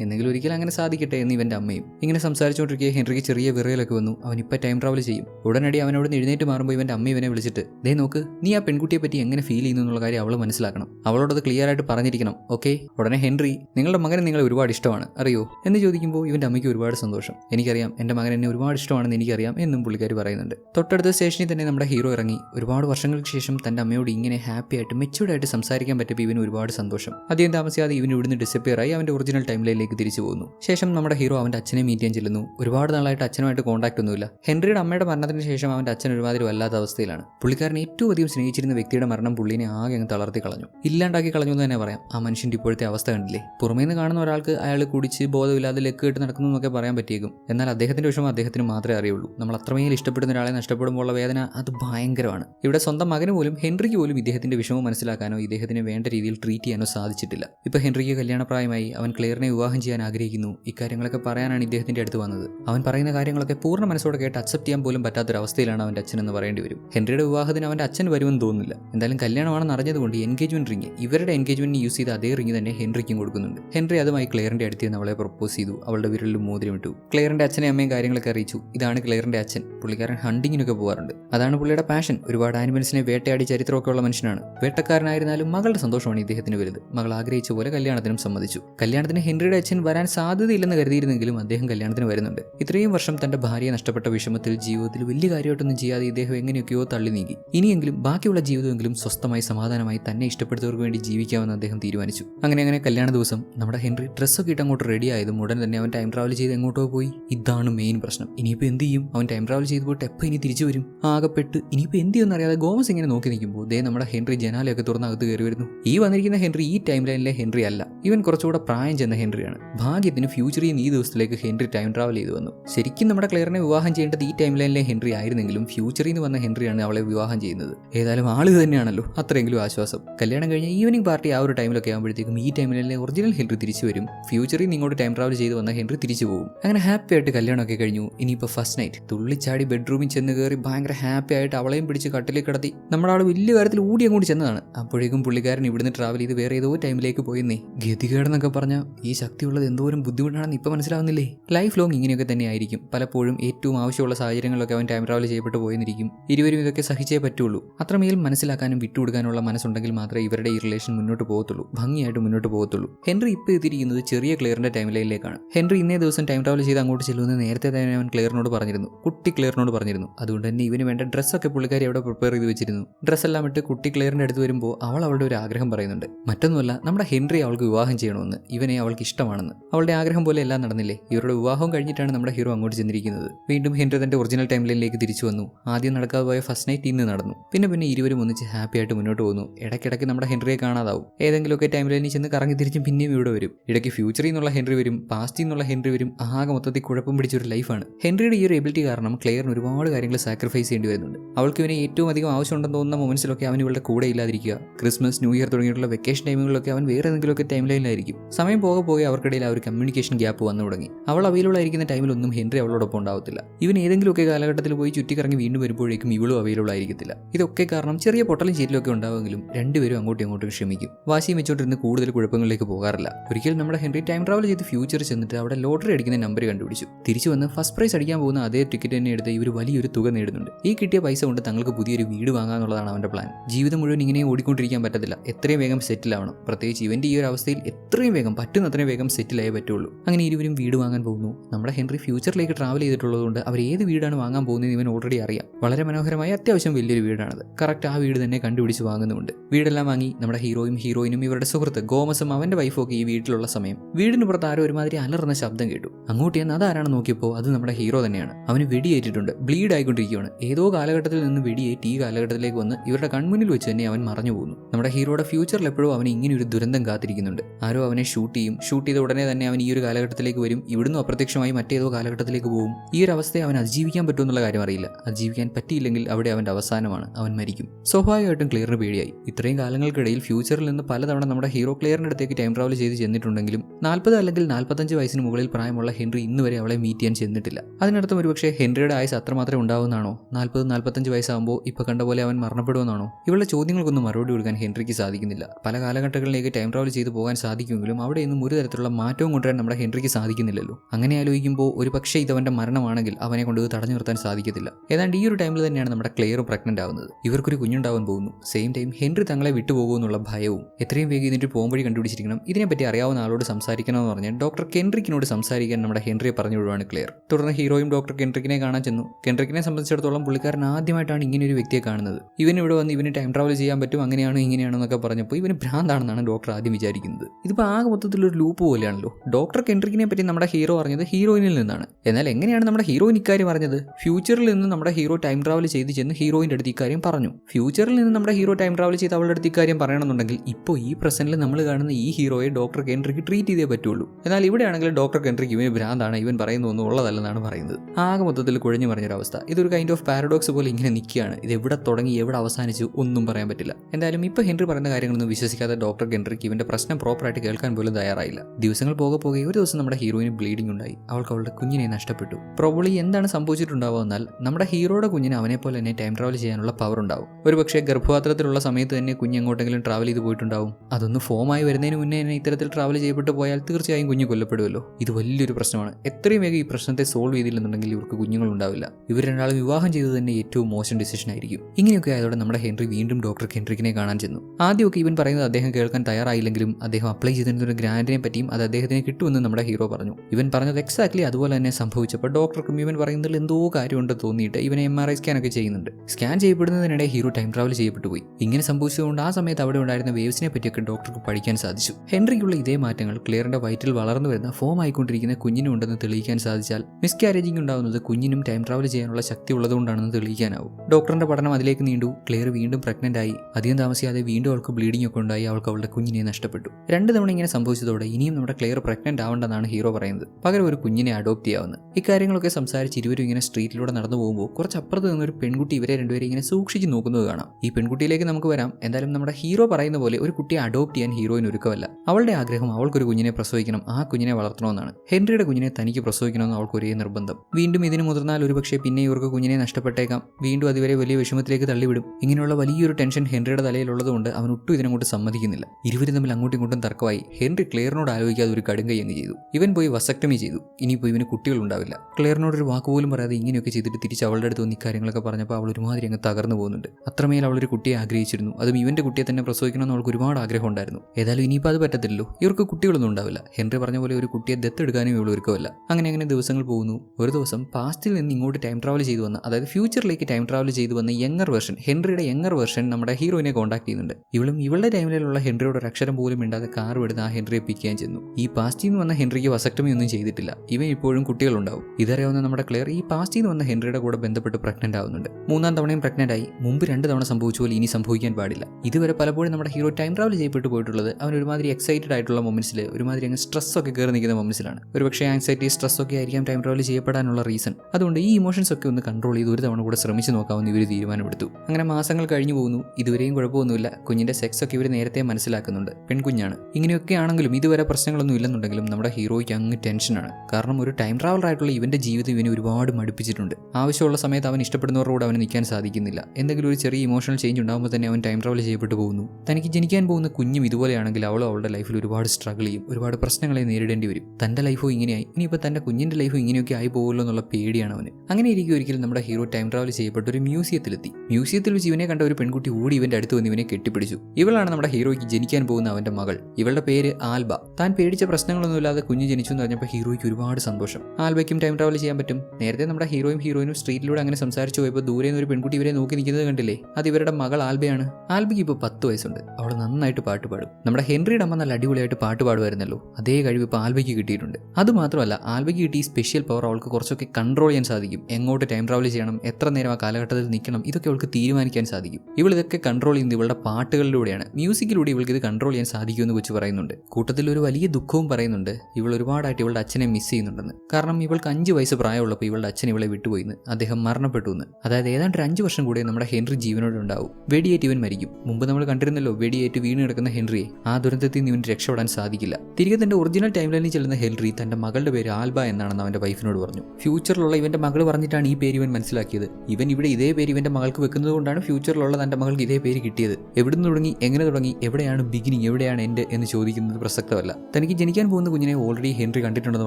എന്തെങ്കിലും ഒരിക്കലും അങ്ങനെ സാധിക്കട്ടെ എന്ന് ഇവന്റെ അമ്മയും. ഇങ്ങനെ സംസാരിച്ചുകൊണ്ടിരിക്കുക ഹെൻറിക്ക് ചെറിയ വിറയലൊക്കെ വന്നു. അവൻ ഇപ്പം ടൈം ട്രാവൽ ചെയ്യും. ഉടനടി അവനോട് എഴുന്നേറ്റ് മാറുമ്പോൾ ഇവന്റെ അമ്മ ഇവനെ വിളിച്ചിട്ട് ദേ നോക്ക് നീ ആ പെൺകുട്ടിയെ പറ്റി എങ്ങനെ ഫീൽ ചെയ്യുന്നു എന്നുള്ള കാര്യം അവൾ മനസ്സിലാക്കണം. അവളോടത് ക്ലിയർ ആയിട്ട് പറഞ്ഞിരിക്കണം. ഓക്കെ ഉടനെ ഹെൻറി നിങ്ങളുടെ മകനെ നിങ്ങളെ ഒരുപാട് ഇഷ്ടമാണ്. അറിയോ? എന്ന് ചോദിക്കുമ്പോൾ ഇവന്റെ അമ്മയ്ക്ക് ഒരുപാട് സന്തോഷം. എനിക്കറിയാം. എന്റെ മകൻ എന്നെ ഒരുപാട് ഇഷ്ടമാണെന്ന് എനിക്കറിയാം എന്നും പുള്ളിക്കാർ പറയുന്നുണ്ട്. തൊട്ടടുത്ത സ്റ്റേഷനിൽ തന്നെ നമ്മുടെ ഹീറോ ഇറങ്ങി. ഒരുപാട് വർഷങ്ങൾക്ക് ശേഷം തന്റെ അമ്മയോട് ഇങ്ങനെ ഹാപ്പി ആയിട്ട് മെച്ചൂർഡ് ആയിട്ട് സംസാരിക്കാൻ പറ്റിയപ്പോൾ ഇവന് ഒരുപാട് സന്തോഷം. അധികം താമസിയാതെ ഇവൻ ഇവിടുന്ന് ഡിസപ്പിയർ ആയി അവന്റെ ഒറിജിനൽ ടൈം ലൈനിലേക്ക് തിരിച്ചു പോകുന്നു. ശേഷം നമ്മുടെ ഹീറോ അവന്റെ അച്ഛനെ മീറ്റ് ചെയ്യാൻ ചെല്ലുന്നു. ഒരുപാട് നാളായിട്ട് അച്ഛനുമായിട്ട് കോൺടാക്ട് ഒന്നുമില്ല. ഹെൻറിയുടെ അമ്മയുടെ മരണത്തിന് ശേഷം അവന്റെ അച്ഛൻ ഒരുമാതിരി വല്ലാത്ത അവസ്ഥയിലാണ്. പുള്ളിക്കാരൻ ഏറ്റവും അധികം സ്നേഹിച്ചിരുന്ന വ്യക്തിയുടെ മരണം പുള്ളിനെ ആകെ അങ്ങ് തളർത്തി കളഞ്ഞു. ഇല്ലാണ്ടാക്കി കളഞ്ഞു എന്ന് തന്നെ പറയാം. ആ മനുഷ്യന്റെ ഇപ്പോഴത്തെ അവസ്ഥ കണ്ടില്ലേ? പുറമേ നിന്ന് കാണുന്ന ഒരാൾക്ക് അയാൾ കുടിച്ച് ബോധമില്ലാതെ ലെക്ക് കെട്ട് നടക്കുന്നു എന്നൊക്കെ പറയാൻ പറ്റിയേക്കും. എന്നാൽ അദ്ദേഹത്തിന്റെ വിഷമം അദ്ദേഹത്തിന് മാത്രമേ അറിയുള്ളൂ. നമ്മൾ അത്രമേൽ ഇഷ്ടപ്പെടുന്ന ഒരാളെ നഷ്ടപ്പെടുമ്പോൾ ഉള്ള വേദന അത് ഭയങ്കരമാണ്. ഇവിടെ സ്വന്തം മകന് പോലും ഹെൻറിക്ക് പോലും ഇദ്ദേഹത്തിന്റെ വിഷമം മനസ്സിലാക്കാനോ ഇദ്ദേഹത്തിന് വേണ്ട രീതിയിൽ ട്രീറ്റ് ചെയ്യാനോ സാധിച്ചിട്ടില്ല. ഇപ്പോൾ ഹെൻറിക്ക് കല്യാണപ്രായമായി അവൻ ക്ലെയറിനെ വിവാഹം ചെയ്യാൻ ആഗ്രഹിക്കുന്നു. ഇക്കാര്യങ്ങളൊക്കെ പറയാനാണ് ഇദ്ദേഹത്തിന്റെ അടുത്ത് വന്നത്. അവൻ പറയുന്ന കാര്യങ്ങളൊക്കെ പൂർണ മനസ്സോടെ കേട്ട് അക്സെപ്റ്റ് ചെയ്യാൻ പോലും പറ്റാത്തൊരവസ്ഥയിലാണ് അവന്റെ അച്ഛൻ എന്ന് പറയേണ്ടി വരും. ഹെൻറിയുടെ വിവാഹത്തിന് അവന്റെ അച്ഛൻ വരുമെന്ന് തോന്നുന്നില്ല. എന്തായാലും കല്യാണമാണെന്ന് അറിഞ്ഞതുകൊണ്ട് എൻഗേജ്മെന്റ് റിംഗ് ഇവരുടെ എൻഗേജ്മെന്റിന് യൂസ് ചെയ്ത അതേ റിംഗ് തന്നെ ഹെൻറിക്കും കൊടുക്കുന്നുണ്ട്. ഹെൻറി അതുമായി ക്ലെയറിന്റെ അടുത്ത് നിന്ന് അവളെ പ്രപ്പോസ് ചെയ്തു. അവളുടെ വിരലിൽ മോതിരം ഇട്ടു. ക്ലെയറിന്റെ അച്ഛനെ അമ്മയും കാര്യങ്ങളൊക്കെ അറിയിച്ചു. ഇതാണ് ക്ലെയറിന്റെ അച്ഛൻ. പുള്ളിക്കാരൻ ഹണ്ടിങ്ങിനൊക്കെ പോകാറുണ്ട്. അതാണ് പുള്ളിയുടെ പാഷൻ ഒരുപാട് ആനിമൽസിനെ വേട്ടയാടി ചരിത്രമൊക്കെ ഉള്ള മനുഷ്യനാണ്. വേട്ടക്കാരനായിരുന്നാലും മകളുടെ സന്തോഷമാണ് ഇദ്ദേഹത്തിന് വലുത്. മകൾ ആഗ്രഹിച്ച പോലെ കല്യാണത്തിനും സമ്മതിച്ചു. കല്യാണത്തിന് ഹെൻറിയുടെ അച്ഛൻ വരാൻ സാധ്യതയില്ലെന്ന് കരുതിയിരുന്നെങ്കിലും അദ്ദേഹം കല്യാണത്തിന് വരുന്നുണ്ട്. ഇത്രയും വർഷം തന്റെ ഭാര്യയെ നഷ്ടപ്പെട്ട വിഷമത്തിൽ ജീവിതത്തിൽ വലിയ കാര്യമായിട്ടൊന്നും ചെയ്യാതെ ഇദ്ദേഹം എങ്ങനെയൊക്കെയോ തള്ളി നീങ്ങി. ഇനിയെങ്കിലും ബാക്കിയുള്ള ജീവിതമെങ്കിലും സ്വസ്ഥമായി സമാധാനമായി തന്നെ ഇഷ്ടപ്പെടുത്തവർക്ക് വേണ്ടി ജീവിക്കാമെന്ന് അദ്ദേഹം തീരുമാനിച്ചു. അങ്ങനെ അങ്ങനെ കല്യാണ ദിവസം നമ്മുടെ ഹെൻറി ഡ്രസ്സൊക്കെ ഇട്ട് അങ്ങോട്ട് റെഡി ആയതും ഉടൻ തന്നെ അവൻ ടൈം ട്രാവൽ ചെയ്ത് എങ്ങോട്ടോ പോയി. ഇതാണ് മെയിൻ പ്രശ്നം. ഇനിയിപ്പോൾ എന്ത് ചെയ്യും? അവൻ ടൈം ട്രാവൽ ചെയ്ത് പോയിട്ട് എപ്പോൾ ഇനി തിരിച്ചു വരും? ആകെപ്പെട്ട് ഇനിയിപ്പോൾ എന്ത് ചെയ്യുമെന്ന് അറിയാതെ ഗോമസ് ഇങ്ങനെ നോക്കി നിൽക്കുമ്പോൾ ദേ നമ്മുടെ ഹെൻറി ജനാലയൊക്കെ തുറന്ന് അകത്ത് കയറി വരുന്നു. ഈ വന്നിരിക്കുന്ന ഹെൻറി ഈ ടൈം ലൈനിലെ ഹെൻറി അല്ല. ഇവൻ കുറച്ചുകൂടെ പ്രായം ചെന്ന ഹെൻറിയാണ്. ഭാഗ്യത്തിന് ഫ്യൂച്ചറിൽ നിന്ന് ഈ ദിവസത്തിലേക്ക് ഹെൻറി ടൈം ട്രാവൽ ചെയ്തു വന്നു. ശരിക്കും നമ്മുടെ ക്ലെയറിനെ വിവാഹം ചെയ്യേണ്ടത് ഈ ടൈം ലൈനിലെ ഹെൻറി ആയിരുന്നെങ്കിലും ഫ്യൂച്ചറിൽ നിന്ന് വന്ന ഹെൻറിയാണ് അവളെ വിവാഹം ചെയ്യുന്നത്. ഏതായാലും ആൾ തന്നെയാണല്ലോ. അത്രയെങ്കിലും ആശ്വാസം. കല്യാണം കഴിഞ്ഞ ഈവനിങ് പാർട്ടി ആ ഒരു ടൈമിലൊക്കെ ആകുമ്പോഴത്തേക്കും ഈ ടൈം ലൈനിലെ ഒറിജിനൽ ഹെൻറി തിരിച്ചു വരും. ഫ്യൂച്ചറിൽ നിന്ന് ഇങ്ങോട്ട് ടൈം ട്രാവൽ ചെയ്തു വന്ന ഹെൻറി തിരിച്ചു പോകും. അങ്ങനെ ഹാപ്പി ആയിട്ട് കല്യാണമൊക്കെ കഴിഞ്ഞു. ഇനിയിപ്പോൾ ഫസ്റ്റ് നൈറ്റ് തുള്ളിച്ചാടി ബെഡ്റൂമിൽ ചെന്ന് കയറി ഭയങ്കര ഹാപ്പി ആയിട്ട് അവളെയും പിടിച്ച് കട്ടിലേക്ക് കിടത്തി. നമ്മുടെ വലിയ കാര്യത്തിൽ ഊടി അങ്ങോട്ട് ചെന്നതാണ്. അപ്പോഴേക്കും പുള്ളിക്കാരൻ ഇവിടുന്ന് ട്രാവൽ ചെയ്ത് വേറെ ഏതോ ടൈമിലേക്ക് പോയെന്നേ. ഗതികേടെന്നൊക്കെ പറഞ്ഞാൽ ഈ ശക്തിയുള്ളത് എന്തോരം ബുദ്ധിമുട്ടാണെന്ന് ഇപ്പം മനസ്സിലാവുന്നില്ലേ? ലൈഫ് ലോങ് ഇങ്ങനെയൊക്കെ തന്നെ ആയിരിക്കും. പലപ്പോഴും ഏറ്റവും ആവശ്യമുള്ള സാഹചര്യങ്ങളൊക്കെ അവൻ ടൈം ട്രാവൽ ചെയ്യപ്പെട്ടു പോയെന്നിരിക്കും. ഇരുവരും ഇതൊക്കെ സഹിച്ചേ പറ്റുള്ളൂ. അത്രമേൽ മനസ്സിലാക്കാനും വിട്ടുകൊടുക്കാനുള്ള മനസ്സുണ്ടെങ്കിൽ മാത്രമേ ഇവരുടെ ഈ റിലേഷൻ മുന്നോട്ട് പോകത്തുള്ളൂ. ഭംഗിയായിട്ട് മുന്നോട്ട് പോകത്തുള്ളൂ. ഹെൻറി ഇപ്പോൾ എത്തിയിരിക്കുന്നത് ചെറിയ ക്ലിയറിന്റെ ടൈം ലൈനിലേക്കാണ് ഹെൻറി ഇന്നേ ദിവസം ടൈം ട്രാവൽ ചെയ്ത് അങ്ങോട്ട് ചെല്ലുമെന്ന് നേരത്തെ തന്നെ അവൻ ക്ലിയറിനോട് പറഞ്ഞിരുന്നു. കുട്ടി ക്ലിയറിനോട് പറഞ്ഞിരുന്നു. അതുകൊണ്ട് തന്നെ ഇവന് വേണ്ട ഡ്രസ്സൊക്കെ പുള്ളിക്കാരി അവിടെ പ്രിപ്പയർ ചെയ്ത് വെച്ചിരുന്നു. ഡ്രസ്സെല്ലാം ഇട്ട് കുട്ടി ക്ലിയറിന്റെ അടുത്ത് വരുമ്പോൾ അവൾ അവളുടെ ഒരു ആഗ്രഹം പറയുന്നുണ്ട്. മറ്റൊന്നുമല്ല നമ്മുടെ ഹെൻറി അവൾക്ക് വിവാഹം ചെയ്യണമെന്ന് ഇവനെ അവൾക്ക് ഇഷ്ടമാണെന്ന്. അവളുടെ ആഗ്രഹം പോലെ എല്ലാം നടന്നില്ലേ? ഇവരുടെ വിവാഹം കഴിഞ്ഞിട്ടാണ് നമ്മുടെ ഹീറോ അങ്ങോട്ട് ചെന്നിരിക്കുന്നത്. വീണ്ടും ഹെൻറി തന്റെ ഒറിജിനൽ ടൈം ലൈനിലേക്ക് തിരിച്ചു വന്നു. ആദ്യം നടക്കാതെ പോയ ഫസ്റ്റ് നൈറ്റ് ഇന്ന് നടന്നു. പിന്നെ പിന്നെ ഇരുവരും ഒന്നിച്ച് ഹാപ്പി ആയിട്ട് മുന്നോട്ട് പോകുന്നു. ഇടയ്ക്കിടയ്ക്ക് നമ്മുടെ ഹെൻറിയെ കാണാതാവും. ഏതെങ്കിലുമൊക്കെ ടൈം ലൈനിൽ ചെന്ന് കറങ്ങി തിരിച്ചും പിന്നെയും ഇവിടെ വരും. ഇടയ്ക്ക് ഫ്യൂച്ചറിൽ നിന്നുള്ള ഹെൻറി വരും പാസ്റ്റിൽ നിന്നുള്ള ഹെൻറി വരും ആകെ മൊത്തത്തിൽ കുഴപ്പം പിടിച്ചൊരു ലൈഫാണ്. ഹെൻറിയുടെ ഈ ഒരു എബിലിറ്റി കാരണം ക്ലെയറിന് ഒരുപാട് കാര്യങ്ങൾ സാക്രിഫൈസ് ചെയ്യേണ്ടി വരുന്നുണ്ട്. അവൾക്ക് ഇവനെ ഏറ്റവും അധികം ആവശ്യമുണ്ടെന്ന് തോന്നുന്ന മൊമെന്റ്സിലൊക്കെ അവൻ ഇവളുടെ കൂടെ ഇല്ലാതിരിക്കുക. ക്രിസ്മസ് ന്യൂ ഇയർ തുടങ്ങിയിട്ടുള്ള വെക്കേഷൻ ടൈമുകളിലൊക്കെ അവൻ വേറെ ഏതെങ്കിലുമൊക്കെ ടൈം ലൈനിലായിരിക്കും സമയം പോകെ പോകെ അവർക്കിടയിൽ ആ ഒരു കമ്മ്യൂണിക്കേഷൻ ഗ്യാപ്പ് വന്നു തുടങ്ങി. അവൾ അവൈലബിൾ ആയിരിക്കുന്ന ടൈമിലൊന്നും ഹെൻറി അവളോടൊപ്പം ഉണ്ടാവത്തില്ല. ഇവൻ ഏതെങ്കിലുമൊക്കെ കാലഘട്ടത്തിൽ പോയി ചുറ്റിക്കറങ്ങി വീണ്ടും വരുമ്പോഴേക്കും ഇവളും അവൈലബിൾ ആയിരിക്കത്തില്ല. ഇതൊക്കെ കാരണം ചെറിയ പൊട്ടലും ചീറ്റിലൊക്കെ ഉണ്ടാവുമെങ്കിലും രണ്ടുപേരും അങ്ങോട്ടും ഇങ്ങോട്ടും ക്ഷമിക്കും. വാശിയും വെച്ചോണ്ടിരുന്ന് കൂടുതൽ കുഴപ്പങ്ങളിലേക്ക് പോകാറില്ല. ഒരിക്കൽ നമ്മുടെ ഹെൻറി ടൈം ട്രാവൽ ചെയ്ത് ഫ്യൂച്ചർ ചെന്നിട്ട് അവിടെ ലോട്ടറി അടിക്കുന്ന നമ്പർ കണ്ടുപിടിച്ചു. തിരിച്ചു വന്ന് ഫസ്റ്റ് പ്രൈസ് അടിക്കാൻ പോകുന്ന അതേ ടിക്കറ്റ് തന്നെ എടുത്ത് ഇവർ വലിയൊരു തുക നേടുന്നുണ്ട്. ഈ കിട്ടിയ പൈസ കൊണ്ട് തങ്ങൾക്ക് പുതിയൊരു വീട് വാങ്ങാന്നുള്ളതാണ് അവന്റെ പ്ലാൻ ജീവിതം മുഴുവൻ ഇങ്ങനെ ഓടിക്കൊണ്ടിരിക്കാൻ പറ്റത്തില്ല. എത്രയും വേഗം സെറ്റിൽ ആവണം. പ്രത്യേകിച്ച് ഇവന്റെ ഈ ഒരു അവസ്ഥയിൽ എത്രയും വേഗം പറ്റുന്ന അത്രയും വേഗം സെറ്റിലായേ പറ്റുള്ളൂ. അങ്ങനെ ഇരുവരും വീട് വാങ്ങാൻ പോകുന്നു. നമ്മുടെ ഹെൻറി ഫ്യൂച്ചറിലേക്ക് ട്രാവൽ ചെയ്തിട്ടുള്ളതുകൊണ്ട് അവർ ഏത് വീടാണ് വാങ്ങാൻ പോകുന്നത് ഇവൻ ഓൾറെഡി അറിയാം. വളരെ മനോഹരമായ അത്യാവശ്യം വലിയൊരു വീടാണത്. കറക്റ്റ് ആ വീട് തന്നെ കണ്ടുപിടിച്ച് വാങ്ങുന്നുണ്ട് വീടെല്ലാം വാങ്ങി നമ്മുടെ ഹീറോയും ഹീറോയിനും ഇവരുടെ സുഹൃത്ത് ഗോമസും അവന്റെ വൈഫും ഒക്കെ ഈ വീട്ടിലുള്ള സമയം. വീടിന് പുറത്ത് ആരോ ഒരുമാതിരി അലർന്ന ശബ്ദം കേട്ടു. അങ്ങോട്ട് ഞാൻ അതാരാണ് നോക്കിയപ്പോൾ അത് നമ്മുടെ ഹീറോ തന്നെയാണ്. അവന് വെടിയേറ്റിട്ടുണ്ട്. ബ്ലീഡ് ആയിക്കൊണ്ടിരിക്കുകയാണ്. ഏതോ കാലഘട്ടത്തിൽ നിന്ന് വെടിയേറ്റ് ഈ കാലഘട്ടത്തിലേക്ക് വന്ന് ഇവരുടെ കൺമുന്നിൽ വെച്ച് തന്നെ അവൻ മറഞ്ഞു പോകുന്നു നമ്മുടെ ഹീറോയുടെ ഫ്യൂച്ചറിൽ എപ്പോഴും അവൻ ഇങ്ങനെ ഒരു ദുരന്തം കാത്തിരിക്കുന്നുണ്ട്. ആരോ അവനെ ഷൂട്ട് ചെയ്യും. ഷൂട്ട് ചെയ്ത ഉടനെ തന്നെ അവൻ ഈ ഒരു കാലഘട്ടത്തിലേക്ക് വരും. ഇവിടുന്ന് അപ്രത്യക്ഷമായി മറ്റേതോ കാലഘട്ടത്തിലേക്ക് പോകും. ഈ ഒരു അവസ്ഥയെ അവൻ അതിജീവിക്കാൻ പറ്റുമെന്നുള്ള കാര്യം അറിയില്ല. അതിജീവിക്കാൻ പറ്റിയില്ലെങ്കിൽ അവിടെ അവന്റെ അവസാനമാണ്. അവൻ മരിക്കും. സ്വാഭാവികമായിട്ടും ക്ലിയറിന് പേടിയായി. ഇത്രയും കാലങ്ങൾക്കിടയിൽ ഫ്യൂച്ചറിൽ നിന്ന് പലതവണ നമ്മുടെ ഹീറോ ക്ലിയറിന്റെ അടുത്തേക്ക് ടൈം ട്രാവൽ ചെയ്ത് ചെന്നിട്ടുണ്ടെങ്കിലും നാൽപ്പത് അല്ലെങ്കിൽ നാൽപ്പത്തഞ്ച് വയസ്സിന് മുകളിൽ പ്രായമുള്ള ഹെൻറി ഇന്ന് വരെ അവളെ മീറ്റ് ചെയ്യാൻ ചെന്നിട്ടില്ല. അതിനർത്ഥം ഒരുപക്ഷെ ഹെൻറിയുടെ ആയുസ് അത്രമാത്രം ഉണ്ടാവുന്നതാണോ നാൽപ്പത് നാൽപ്പത്തഞ്ച് വയസ്സാകുമ്പോൾ ഇപ്പോൾ കണ്ട പോലെ അവൻ മരണപ്പെടുമെന്നാണോ? ഇവളുടെ ചോദ്യങ്ങൾക്കൊന്നും മറുപടി കൊടുക്കാൻ ഹെൻറിക്ക് സാധിക്കുന്നില്ല. പല കാലഘട്ടങ്ങളിലേക്ക് ടൈം ട്രാവൽ ചെയ്തു പോകാൻ സാധിക്കുമെങ്കിലും അവിടെ നിന്നും ഒരു തരത്തിലുള്ള മാറ്റവും കൊണ്ടുവരാൻ നമ്മുടെ ഹെൻറിക്ക് സാധിക്കുന്നില്ലല്ലോ. അങ്ങനെ ആലോചിക്കുമ്പോൾ ഒരു പക്ഷേ ഇതവന്റെ മരണമാണെങ്കിൽ അവനെ കൊണ്ട് തടഞ്ഞു നിർത്താൻ സാധിക്കത്തില്ല. ഏതാണ്ട് ഈ ഒരു ടൈമിൽ തന്നെയാണ് നമ്മുടെ ക്ലെയറും പ്രഗ്നന്റ് ആവുന്നത്. ഇവർക്കൊരു കുഞ്ഞുണ്ടാവാൻ പോകുന്നു. സെയിം ടൈം ഹെൻറി തങ്ങളെ വിട്ടുപോകുമെന്നുള്ള ഭയവും എത്രയും വേഗം ഇതിന്റെ വഴി കണ്ടുപിടിച്ചിരിക്കണം. ഇതിനെപ്പറ്റി അറിയാവുന്ന ആളോട് സംസാരിക്കണമെന്ന് പറഞ്ഞ് ഡോക്ടർ കെൻട്രിക്കിനോട് സംസാരിക്കാൻ നമ്മുടെ ഹെൻറിയെ പറഞ്ഞു വിടുവാണ് ക്ലിയർ. തുടർന്ന് ഹീറോയും ഡോക്ടർ കെൻട്രിക്കിനെ കാണാൻ ചെന്നു. കെൻട്രിക്കിനെ സംബന്ധിച്ചിടത്തോളം പുള്ളിക്കാരൻ ആദ്യമായിട്ടാണ് ഇങ്ങനെ ഒരു വ്യക്തിയെ കാണുന്നത്. ഇവൻ ഇവിടെ വന്ന് ഇവന് ടൈം ട്രാവൽ ചെയ്യാൻ പറ്റും അങ്ങനെയാണ് ഇങ്ങനെയാണോ എന്നൊക്കെ പറഞ്ഞപ്പോൾ ഇവന് ഭ്രാന്താണെന്നാണ് ഡോക്ടർ ആദ്യം വിചാരിക്കുന്നത്. ഇതിപ്പോൾ ആകെ മൊത്തത്തിലൊരു ലൂപ്പ് പോലെയാണല്ലോ. ഡോക്ടർ കെൻട്രിക്കിനെ പറ്റി നമ്മുടെ ഹീറോ അറിഞ്ഞത് ഹീറോയിനിൽ നിന്നാണ്. എന്നാൽ എങ്ങനെയാണ് നമ്മുടെ ഹീറോയിൻ ഇക്കാര്യം അറിഞ്ഞത്? ഫ്യൂച്ചറിൽ നിന്ന് നമ്മുടെ ഹീറോ ടൈം ട്രാവൽ ചെയ്ത് ചെന്ന് ഹീറോയിന്റെ അടുത്ത് ഇക്കാര്യം പറഞ്ഞു. ഫ്യൂച്ചറിൽ നിന്ന് നമ്മുടെ ഹീറോ ടൈം ട്രാവൽ ചെയ്ത് അവളുടെ അടുത്ത് ഇക്കാര്യം പറയണമെന്നുണ്ടെങ്കിൽ ഇപ്പോൾ ഈ പ്രസന്റിൽ നമ്മൾ കാണുന്ന ഈ ഹീറോയെ ഡോക്ടർ കെൻട്രിക്ക് ട്രീറ്റ് ചെയ്തേ പറ്റുള്ളൂ. എന്നാൽ ഇവിടെയാണെങ്കിൽ ഡോക്ടർ കെൻട്രിക്ക് ഇവന് ഭ്രാന്താണ്. ഇവൻ പറയുന്നതൊന്നും ഉള്ളതല്ലെന്നാണ് പറയുന്നത്. ആകെ മൊത്തത്തിൽ കുഴഞ്ഞു മറിഞ്ഞൊരവസ്ഥ ഇതൊരു കൈൻഡ് ഓഫ് പാരഡോക്സ് പോലെ ഇങ്ങനെ നിൽക്കുകയാണ്. ഇത് എവിടെ തുടങ്ങി എവിടെ അവസാനിച്ചു ഒന്നും പറയാൻ പറ്റില്ല. എന്തായാലും ഇപ്പോൾ ഹെൻറി പറയുന്ന കാര്യങ്ങളൊന്നും വിശ്വസിക്കാതെ ഡോക്ടർ കെൻട്രിക്ക് ഇവന്റെ പ്രശ്നം പ്രോപ്പറായിട്ട് കേൾക്കാൻ പോലും തയ്യാറായില്ല. ദിവസങ്ങൾ പോകെ പോകെ ഒരു ദിവസം നമ്മുടെ ഹീറോയിന് ബ്ലീഡിംഗ് ഉണ്ടായി. അവൾക്ക് അവളുടെ കുഞ്ഞിനെ നഷ്ടപ്പെട്ടു. പ്രോബ്ലി എന്താണ് സംഭവിച്ചിട്ടുണ്ടാവുക എന്നാൽ നമ്മുടെ ഹീറോയുടെ കുഞ്ഞിന് അവനെ പോലെ തന്നെ ടൈം ട്രാവൽ ചെയ്യാനുള്ള പവർ ഉണ്ടാവും. ഒരു പക്ഷേ ഗർഭപാത്രത്തിലുള്ള സമയത്ത് തന്നെ കുഞ്ഞ് എങ്ങോട്ടെങ്കിലും ട്രാവൽ ചെയ്ത് പോയിട്ടുണ്ടാവും. അതൊന്ന് ഫോമായി വരുന്നതിന് മുന്നേ തന്നെ ഇത്തരത്തിൽ ട്രാവൽ ചെയ്യപ്പെട്ടു പോയാൽ തീർച്ചയായും കുഞ്ഞ് കൊല്ലപ്പെടുമല്ലോ ഇത് വലിയൊരു പ്രശ്നമാണ്. എത്രയും വേഗം ഈ പ്രശ്നത്തെ സോൾവ് ചെയ്തില്ലെന്നുണ്ടെങ്കിൽ ഇവർക്ക് കുഞ്ഞുങ്ങൾ ഉണ്ടാവില്ല. ഇവർ രണ്ടാളും വിവാഹം ചെയ്തത് തന്നെ ഏറ്റവും മോശം ഡിസിഷൻ ആയിരിക്കും. ഇങ്ങനെയൊക്കെ ആയതോടെ നമ്മുടെ ഹെൻറി വീണ്ടും ഡോക്ടർ ഹെൻറിക്കിനെ കാണാൻ ചെന്നു. ആദ്യമൊക്കെ ഇവൻ പറയുന്നത് അദ്ദേഹം കേൾക്കാൻ തയ്യാറായില്ലെങ്കിലും അദ്ദേഹം അപ്ലൈ ചെയ്തിരുന്ന ഗ്രാൻഡിനെ പറ്റിയും അത് അദ്ദേഹത്തിന് കിട്ടുമെന്ന് നമ്മുടെ ഹീറോ പറഞ്ഞു. ഇവൻ പറഞ്ഞത് എക്സാക്ട്ലി അതുപോലെ തന്നെ സംഭവിച്ചപ്പോൾ ഡോക്ടർക്കും ഇവൻ പറയുന്നതിൽ എന്തോ കാര്യമുണ്ട് തോന്നിയിട്ട് ഇവനെ എം ആർ ഐ സ്കാൻ ഒക്കെ ചെയ്യുന്നുണ്ട്. സ്കാൻ ചെയ്യപ്പെടുന്നതിനിടെ ഹീറോ ടൈം ട്രാവൽ ചെയ്യപ്പെട്ടു പോയി. ഇങ്ങനെ സംഭവിച്ചതുകൊണ്ട് ആ സമയത്ത് അവിടെ ഉണ്ടായിരുന്ന വേവ്സിനെ പറ്റിയൊക്കെ ഡോക്ടർക്ക് പഠിക്കാൻ സാധിച്ചു. ഹെൻറിക്കുള്ള ഇതേ മാറ്റങ്ങൾ ക്ലിയറിന്റെ വയറ്റിൽ വളർന്നു വരുന്ന ഫോം ആയിക്കൊണ്ടിരിക്കുന്ന കുഞ്ഞിനും ഉണ്ടെന്ന് തെളിയിക്കാൻ സാധിച്ചാൽ മിസ്കാരേജിംഗ് ഉണ്ടാകുന്നത് കുഞ്ഞിനും ടൈം ട്രാവൽ ചെയ്യാനുള്ള ശക്തി ഉള്ളതുകൊണ്ടാണെന്ന് തെളിയിക്കാനാവും. ഡോക്ടറിന്റെ പഠനം അതിലേക്ക് നീണ്ടു. ക്ലിയർ വീണ്ടും പ്രഗ്നന്റ് ആയി. അധികം താമസിയാതെ വീണ്ടും അവൾക്ക് ബ്ലീഡിംഗ് ഒക്കെ ഉണ്ടായി അവൾക്ക് അവളുടെ കുഞ്ഞിനെ നഷ്ടപ്പെട്ടു. രണ്ട് തവണ ഇങ്ങനെ സംഭവിച്ചതോടെ ഇനിയും നമ്മുടെ ക്ലിയർ പ്രഗ്നന്റ് ആവേണ്ടെന്നാണ് ഹീറോ പറയുന്നത്. പകരം ഒരു കുഞ്ഞിനെ അഡോപ്റ്റ് ചെയ്യാവുന്നത് ഇക്കാര്യങ്ങളൊക്കെ സംസാരിച്ച് ഇരുവരും ഇങ്ങനെ സ്ട്രീറ്റിലൂടെ നടന്നു പോകുമ്പോൾ കുറച്ച് അപ്പുറത്ത് നിന്ന് ഒരു പെൺകുട്ടി ഇവരെ രണ്ടുപേരെ ഇങ്ങനെ സൂക്ഷിച്ച് നോക്കുന്നത് കാണാം. ഈ പെൺകുട്ടിയിലേക്ക് നമുക്ക് വരാം. എന്തായാലും നമ്മുടെ ഹീറോ പറയുന്ന പോലെ ഒരു കുട്ടിയെ അഡോപ്റ്റ് ചെയ്യാൻ ഹീറോയിന് ഒരുക്കമല്ല. അവളുടെ ആഗ്രഹം അവൾക്കൊരു കുഞ്ഞിനെ പ്രസവിക്കണം ആ കുഞ്ഞിനെ വളർത്തണമെന്നാണ്. ഹെൻറിയുടെ കുഞ്ഞിനെ തനിക്ക് പ്രസവിക്കണമെന്ന് അവൾക്ക് ഒരേ നിർബന്ധം. വീണ്ടും ഇതിന് മുതിർന്നാൽ ഒരുപക്ഷെ പിന്നെ ഇവർക്ക് കുഞ്ഞിനെ നഷ്ടപ്പെട്ടേക്കാം. വീണ്ടും അതുവരെ വലിയ വിഷമത്തിലേക്ക് തള്ളിവിടും. ഇങ്ങനെയുള്ള വലിയൊരു ടെൻഷൻ ഹെൻറിയുടെ തലയിലുള്ളതുകൊണ്ട് അവൻ ഒട്ടും ഇതിനങ്ങോട്ട് സമ്മതിക്കുന്നില്ല. ഇരുവരും തമ്മിൽ അങ്ങോട്ടും ഇങ്ങോട്ടും തർക്കമായി. ഹെൻറി ക്ലെയറിനോട് ആലോചിക്കാതെ ഒരു കടുങ്കൈ അങ്ങ് ചെയ്തു. ഇവൻ പോയി വസക്ടമി ചെയ്തു. ഇനിയിപ്പോൾ ഇവന് കുട്ടികളുണ്ടാവില്ല. ക്ലെയറിനോട് ഒരു വാക്ക് പോലും പറയാതെ ഇങ്ങനെയൊക്കെ ചെയ്തിട്ട് തിരിച്ച് അവളുടെ അടുത്ത് വന്ന് ഇക്കാര്യങ്ങളൊക്കെ പറഞ്ഞപ്പോൾ അവൾ ഒരുമാതിരി അങ്ങ് തകർന്നു പോകുന്നുണ്ട്. അത്രമേൽ അവളൊരു കുട്ടിയെ ആഗ്രഹിച്ചിരുന്നു. അതും ഇവന്റെ കുട്ടിയെ തന്നെ പ്രസവിക്കണമെന്ന് അവൾക്ക് ഒരുപാട് ആഗ്രഹം ഉണ്ടായിരുന്നു. ഏതായാലും ഇനിയിപ്പോൾ അത് പറ്റത്തില്ലല്ലോ. ഇവർക്ക് കുട്ടികളൊന്നും ഉണ്ടാവില്ല. ഹെൻറി പറഞ്ഞ പോലെ ഒരു കുട്ടിയെ ദത്തെടുക്കാനും ഇവൾ ഒരുക്കമല്ല. അങ്ങനെ അങ്ങനെ ദിവസങ്ങൾ പോകുന്നു. ഒരു ദിവസം പാസ്റ്റിൽ നിന്ന് ഇങ്ങോട്ട് ടൈം ട്രാവൽ ചെയ്തു വന്ന അതായത് ഫ്യൂച്ചറിലേക്ക് ടൈം ട്രാവൽ ചെയ്തു വന്ന യങ്ങർ വെർഷൻ ഹെൻറിയുടെ യങ്ങർ വെർഷൻ നമ്മുടെ ഹീറോയിനെ കോൺടാക്ട് ചെയ്യുന്നുണ്ട്. ഇവളും ഇവളുടെ ടൈമിലുള്ള ഹെൻറിയോട് ഒരു അക്ഷരം പോലും ഇണ്ടാതെ കാർ വിടുന്ന ആ ഹെൻറിയെ പിക്കാൻ ചെന്നു. ഈ പാസ്റ്റിൽ നിന്ന് വന്ന ഹെൻറിക്ക് വസക്ടമി ഒന്നും ചെയ്തിട്ടില്ല. ഇവൻ ഇപ്പോഴും കുട്ടികളുണ്ടാവും. ഇതറിയാവുന്ന നമ്മുടെ ക്ലെയർ ഈ പാസ്റ്റിൽ നിന്ന് വന്ന ഹെൻറിയുടെ കൂടെ ബന്ധപ്പെട്ട് പ്രഗ്നന്റ് ആവുന്നുണ്ട്. മൂന്നാം തവണയും പ്രഗ്നന്റ് ആയി. മുമ്പ് രണ്ട് തവണ സംഭവിച്ച പോലെ ഇനി സംഭവിക്കാൻ പാടില്ല. ഇതുവരെ പലപ്പോഴും നമ്മുടെ ഹീറോ ടൈം ട്രാവൽ ചെയ്യപ്പെട്ടു പോയിട്ടുള്ളത് അവൻ ഒരുമാതിരി എക്സൈറ്റഡ് ആയിട്ടുള്ള മൊമെന്റ്സിൽ ഒരുമാതിരി അങ്ങ് സ്ട്രെസ് ഒക്കെ കയറി നിൽക്കുന്ന മൊമെന്റ്സിലാണ് ഒരുപക്ഷെ ആൻസൈറ്റി സ്ട്രെസ് ഒക്കെ ആയിരിക്കാം ടൈം ട്രാവൽ ചെയ്യപ്പെടാനുള്ള റീസൺ അതുകൊണ്ട് ഈ ഇമോഷൻസ് ഒക്കെ ഒന്ന് കൺട്രോൾ ചെയ്ത് ഒരു തവണ കൂടെ ശ്രമിച്ചു നോക്കാമെന്ന് ഇവർ തീരുമാനമെടുത്തു. അങ്ങനെ മാസങ്ങൾ കഴിഞ്ഞു പോകുന്നു. ഇതുവരെയും കുഴപ്പമൊന്നുമില്ല. കുഞ്ഞിന്റെ സെക്സ് ഒക്കെ ഇവർ നേരത്തെ മനസ്സിലാക്കുന്നുണ്ട്. പെൺകുഞ്ഞാണ്. ഇങ്ങനെയൊക്കെ ആണെങ്കിലും ഇതുവരെ പ്രശ്നങ്ങളൊന്നും ഇല്ലെന്നുണ്ടെങ്കിലും നമ്മുടെ ഹീറോയ്ക്ക് അങ്ങ് ടെൻഷനാണ് കാരണം ഒരു ടൈം ട്രാവലർ ആയിട്ടുള്ള ഇവന്റെ ജീവിതം ഇവനെ ഒരുപാട് മടുപ്പിച്ചിട്ടുണ്ട്. ആവശ്യമുള്ള സമയത്ത് അവൻ ഇഷ്ടപ്പെടുന്നവരോട് അവന് നിൽക്കാൻ സാധിക്കുന്നില്ല. എന്തെങ്കിലും ഒരു ചെറിയ ഇമോഷണൽ ചേഞ്ച് ഉണ്ടാകുമ്പോൾ തന്നെ അവൻ ടൈം ട്രാവൽ ചെയ്യപ്പെട്ടു പോകുന്നു. തനിക്ക് ജനിക്കാൻ പോകുന്ന കുഞ്ഞും ഇതുപോലെയാണെങ്കിൽ അവളും അവളുടെ ലൈഫിൽ ഒരുപാട് സ്ട്രഗിൾ ചെയ്യും. ഒരുപാട് പ്രശ്നങ്ങളെ നേരിടേണ്ടി വരും. തന്റെ ലൈഫും ഇങ്ങനെയായി. ഇനിയിപ്പോൾ തന്റെ കുഞ്ഞിന്റെ ലൈഫും ഇങ്ങനെയൊക്കെ ആയി പോകുമല്ലോ എന്നുള്ള പേടിയാണ് അവന്. അങ്ങനെ ഇരിക്കും ഒരിക്കലും നമ്മുടെ ഹീറോ ടൈം ട്രാവൽ ചെയ്യപ്പെട്ട ഒരു മ്യൂസിയത്തിലെത്തി മ്യൂസിയത്തിൽ വെച്ച് ഇവനെ കണ്ട ഒരു പെൺകുട്ടി ഓടി ഇവന്റെ അടുത്ത് വന്ന് ഇവനെ കെട്ടിപ്പിടിച്ചു ഇവളാണ് നമ്മുടെ ഹീറോയ്ക്ക് ജനിക്കാൻ പോകുന്ന അവന്റെ മകൾ. ഇവളുടെ പേര് ആൽബ. താൻ പേടിച്ച പ്രശ്നങ്ങളൊന്നുമില്ലാതെ കുഞ്ഞ് ജനിച്ചു എന്ന് പറഞ്ഞപ്പോൾ ഹീറോയ്ക്ക് ഒരുപാട് സന്തോഷം. ആൽബയ്ക്കും ടൈം ട്രാവൽ ചെയ്യാൻ പറ്റും. നേരത്തെ നമ്മുടെ ഹീറോയും ഹീറോയിനും സ്ട്രീറ്റിലൂടെ അങ്ങനെ സംസാരിച്ചു പോയപ്പോൾ ദൂരെ നിന്ന് ഒരു പെൺകുട്ടി ഇവരെ നോക്കി നിൽക്കുന്നത് കണ്ടില്ലേ? അത് ഇവരുടെ മകൾ ആൽബയാണ്. ആൽബയ്ക്ക് ഇപ്പോൾ പത്ത് വയസ്സുണ്ട്. അവൾ നന്നായിട്ട് പാട്ട് പാടും. നമ്മുടെ ഹെൻറിയുടെ അമ്മ നല്ല അടിപൊളിയായിട്ട് പാട്ട് പാടുമായിരുന്നല്ലോ. അതേ കഴിവ് ഇപ്പോൾ ആൽബയ്ക്ക് കിട്ടിയിട്ടുണ്ട്. അത് മാത്രമല്ല ആൽബയ്ക്ക് കിട്ടിയ സ്പെഷ്യൽ പവർ അവൾക്ക് കുറച്ചൊക്കെ കൺട്രോൾ ചെയ്യാൻ സാധിക്കും. എങ്ങോട്ട് ടൈം ട്രാവൽ ചെയ്യണം എത്ര നേരം ആ കാലഘട്ടത്തിൽ നിൽക്കണം ഇതൊക്കെ അവൾക്ക് തീരുമാനിക്കാൻ സാധിക്കും. ഇവൾ ഇതൊക്കെ കൺട്രോൾ ചെയ്യുന്നത് ഇവളുടെ പാട്ടുകളിലൂടെയാണ്. മ്യൂസിക്കിലൂടെ ഇവൾക്ക് ഇത് കൺട്രോൾ ചെയ്യാൻ സാധിക്കുമെന്ന് കൊച്ചു പറയുന്നുണ്ട്. കൂട്ടത്തിൽ ഒരു വലിയ ദുഃഖവും പറയുന്നുണ്ട്. ഇവൾ ഒരുപാടായിട്ട് ഇവളുടെ അച്ഛനെ മിസ് ചെയ്യുന്നുണ്ടെന്ന്. കാരണം ഇവൾക്ക് അഞ്ച് വയസ്സ് പ്രായമുള്ളപ്പോൾ ഇവളുടെ അച്ഛൻ ഇവളെ വിട്ടുപോയിന്ന് അദ്ദേഹം മരണപ്പെട്ടു എന്ന്. അതായത് ഏതാണ്ട് ഒരു അഞ്ച് വർഷം കൂടെ നമ്മുടെ ഹെൻറി ജീവനോട് ഉണ്ടാവും. വെടിയേറ്റ് ഇവൻ മരിക്കും. മുമ്പ് നമ്മൾ കണ്ടിരുന്നല്ലോ വെടിയേറ്റ് വീണ് കിടക്കുന്ന ഹെൻറിയെ. ആ ദുരന്തത്തിൽ നിന്ന് ഇവന് രക്ഷപ്പെടാൻ സാധിക്കില്ല. തിരികെ തന്റെ ഒറിജിനൽ ടൈം ലൈനിൽ ചെല്ലുന്ന ഹെൻറി തന്റെ മകളുടെ പേര് ആൽബ എന്നാണെന്ന് അവന്റെ വൈഫിനോട് പറഞ്ഞു. ഫ്യൂച്ചറിലുള്ള ഇവന്റെ മകൾ പറഞ്ഞിട്ടാണ് ഈ പേര് ഇവൻ മനസ്സിലാക്കിയത്. ഇവൻ ഇവിടെ ഇതേ പേര് ഇവന്റെ മകൾക്ക് വെക്കുന്നത് കൊണ്ടാണ് ഫ്യൂച്ചറിലുള്ള തന്റെ മകൾക്ക് ഇതേ പേര് കിട്ടിയത്. എവിടുന്ന് തുടങ്ങി എങ്ങനെ തുടങ്ങി എവിടെയാണ് ബിഗിനിങ് എവിടെയാണ് എന്റെ എന്ന് ചോദിക്കുന്നത് പ്രസക്തമല്ല. തനിക്ക് ജനിക്കാൻ പോകുന്ന കുഞ്ഞിനെ ഓൾറെഡി ഹെൻറി കണ്ടിട്ടുണ്ടെന്ന്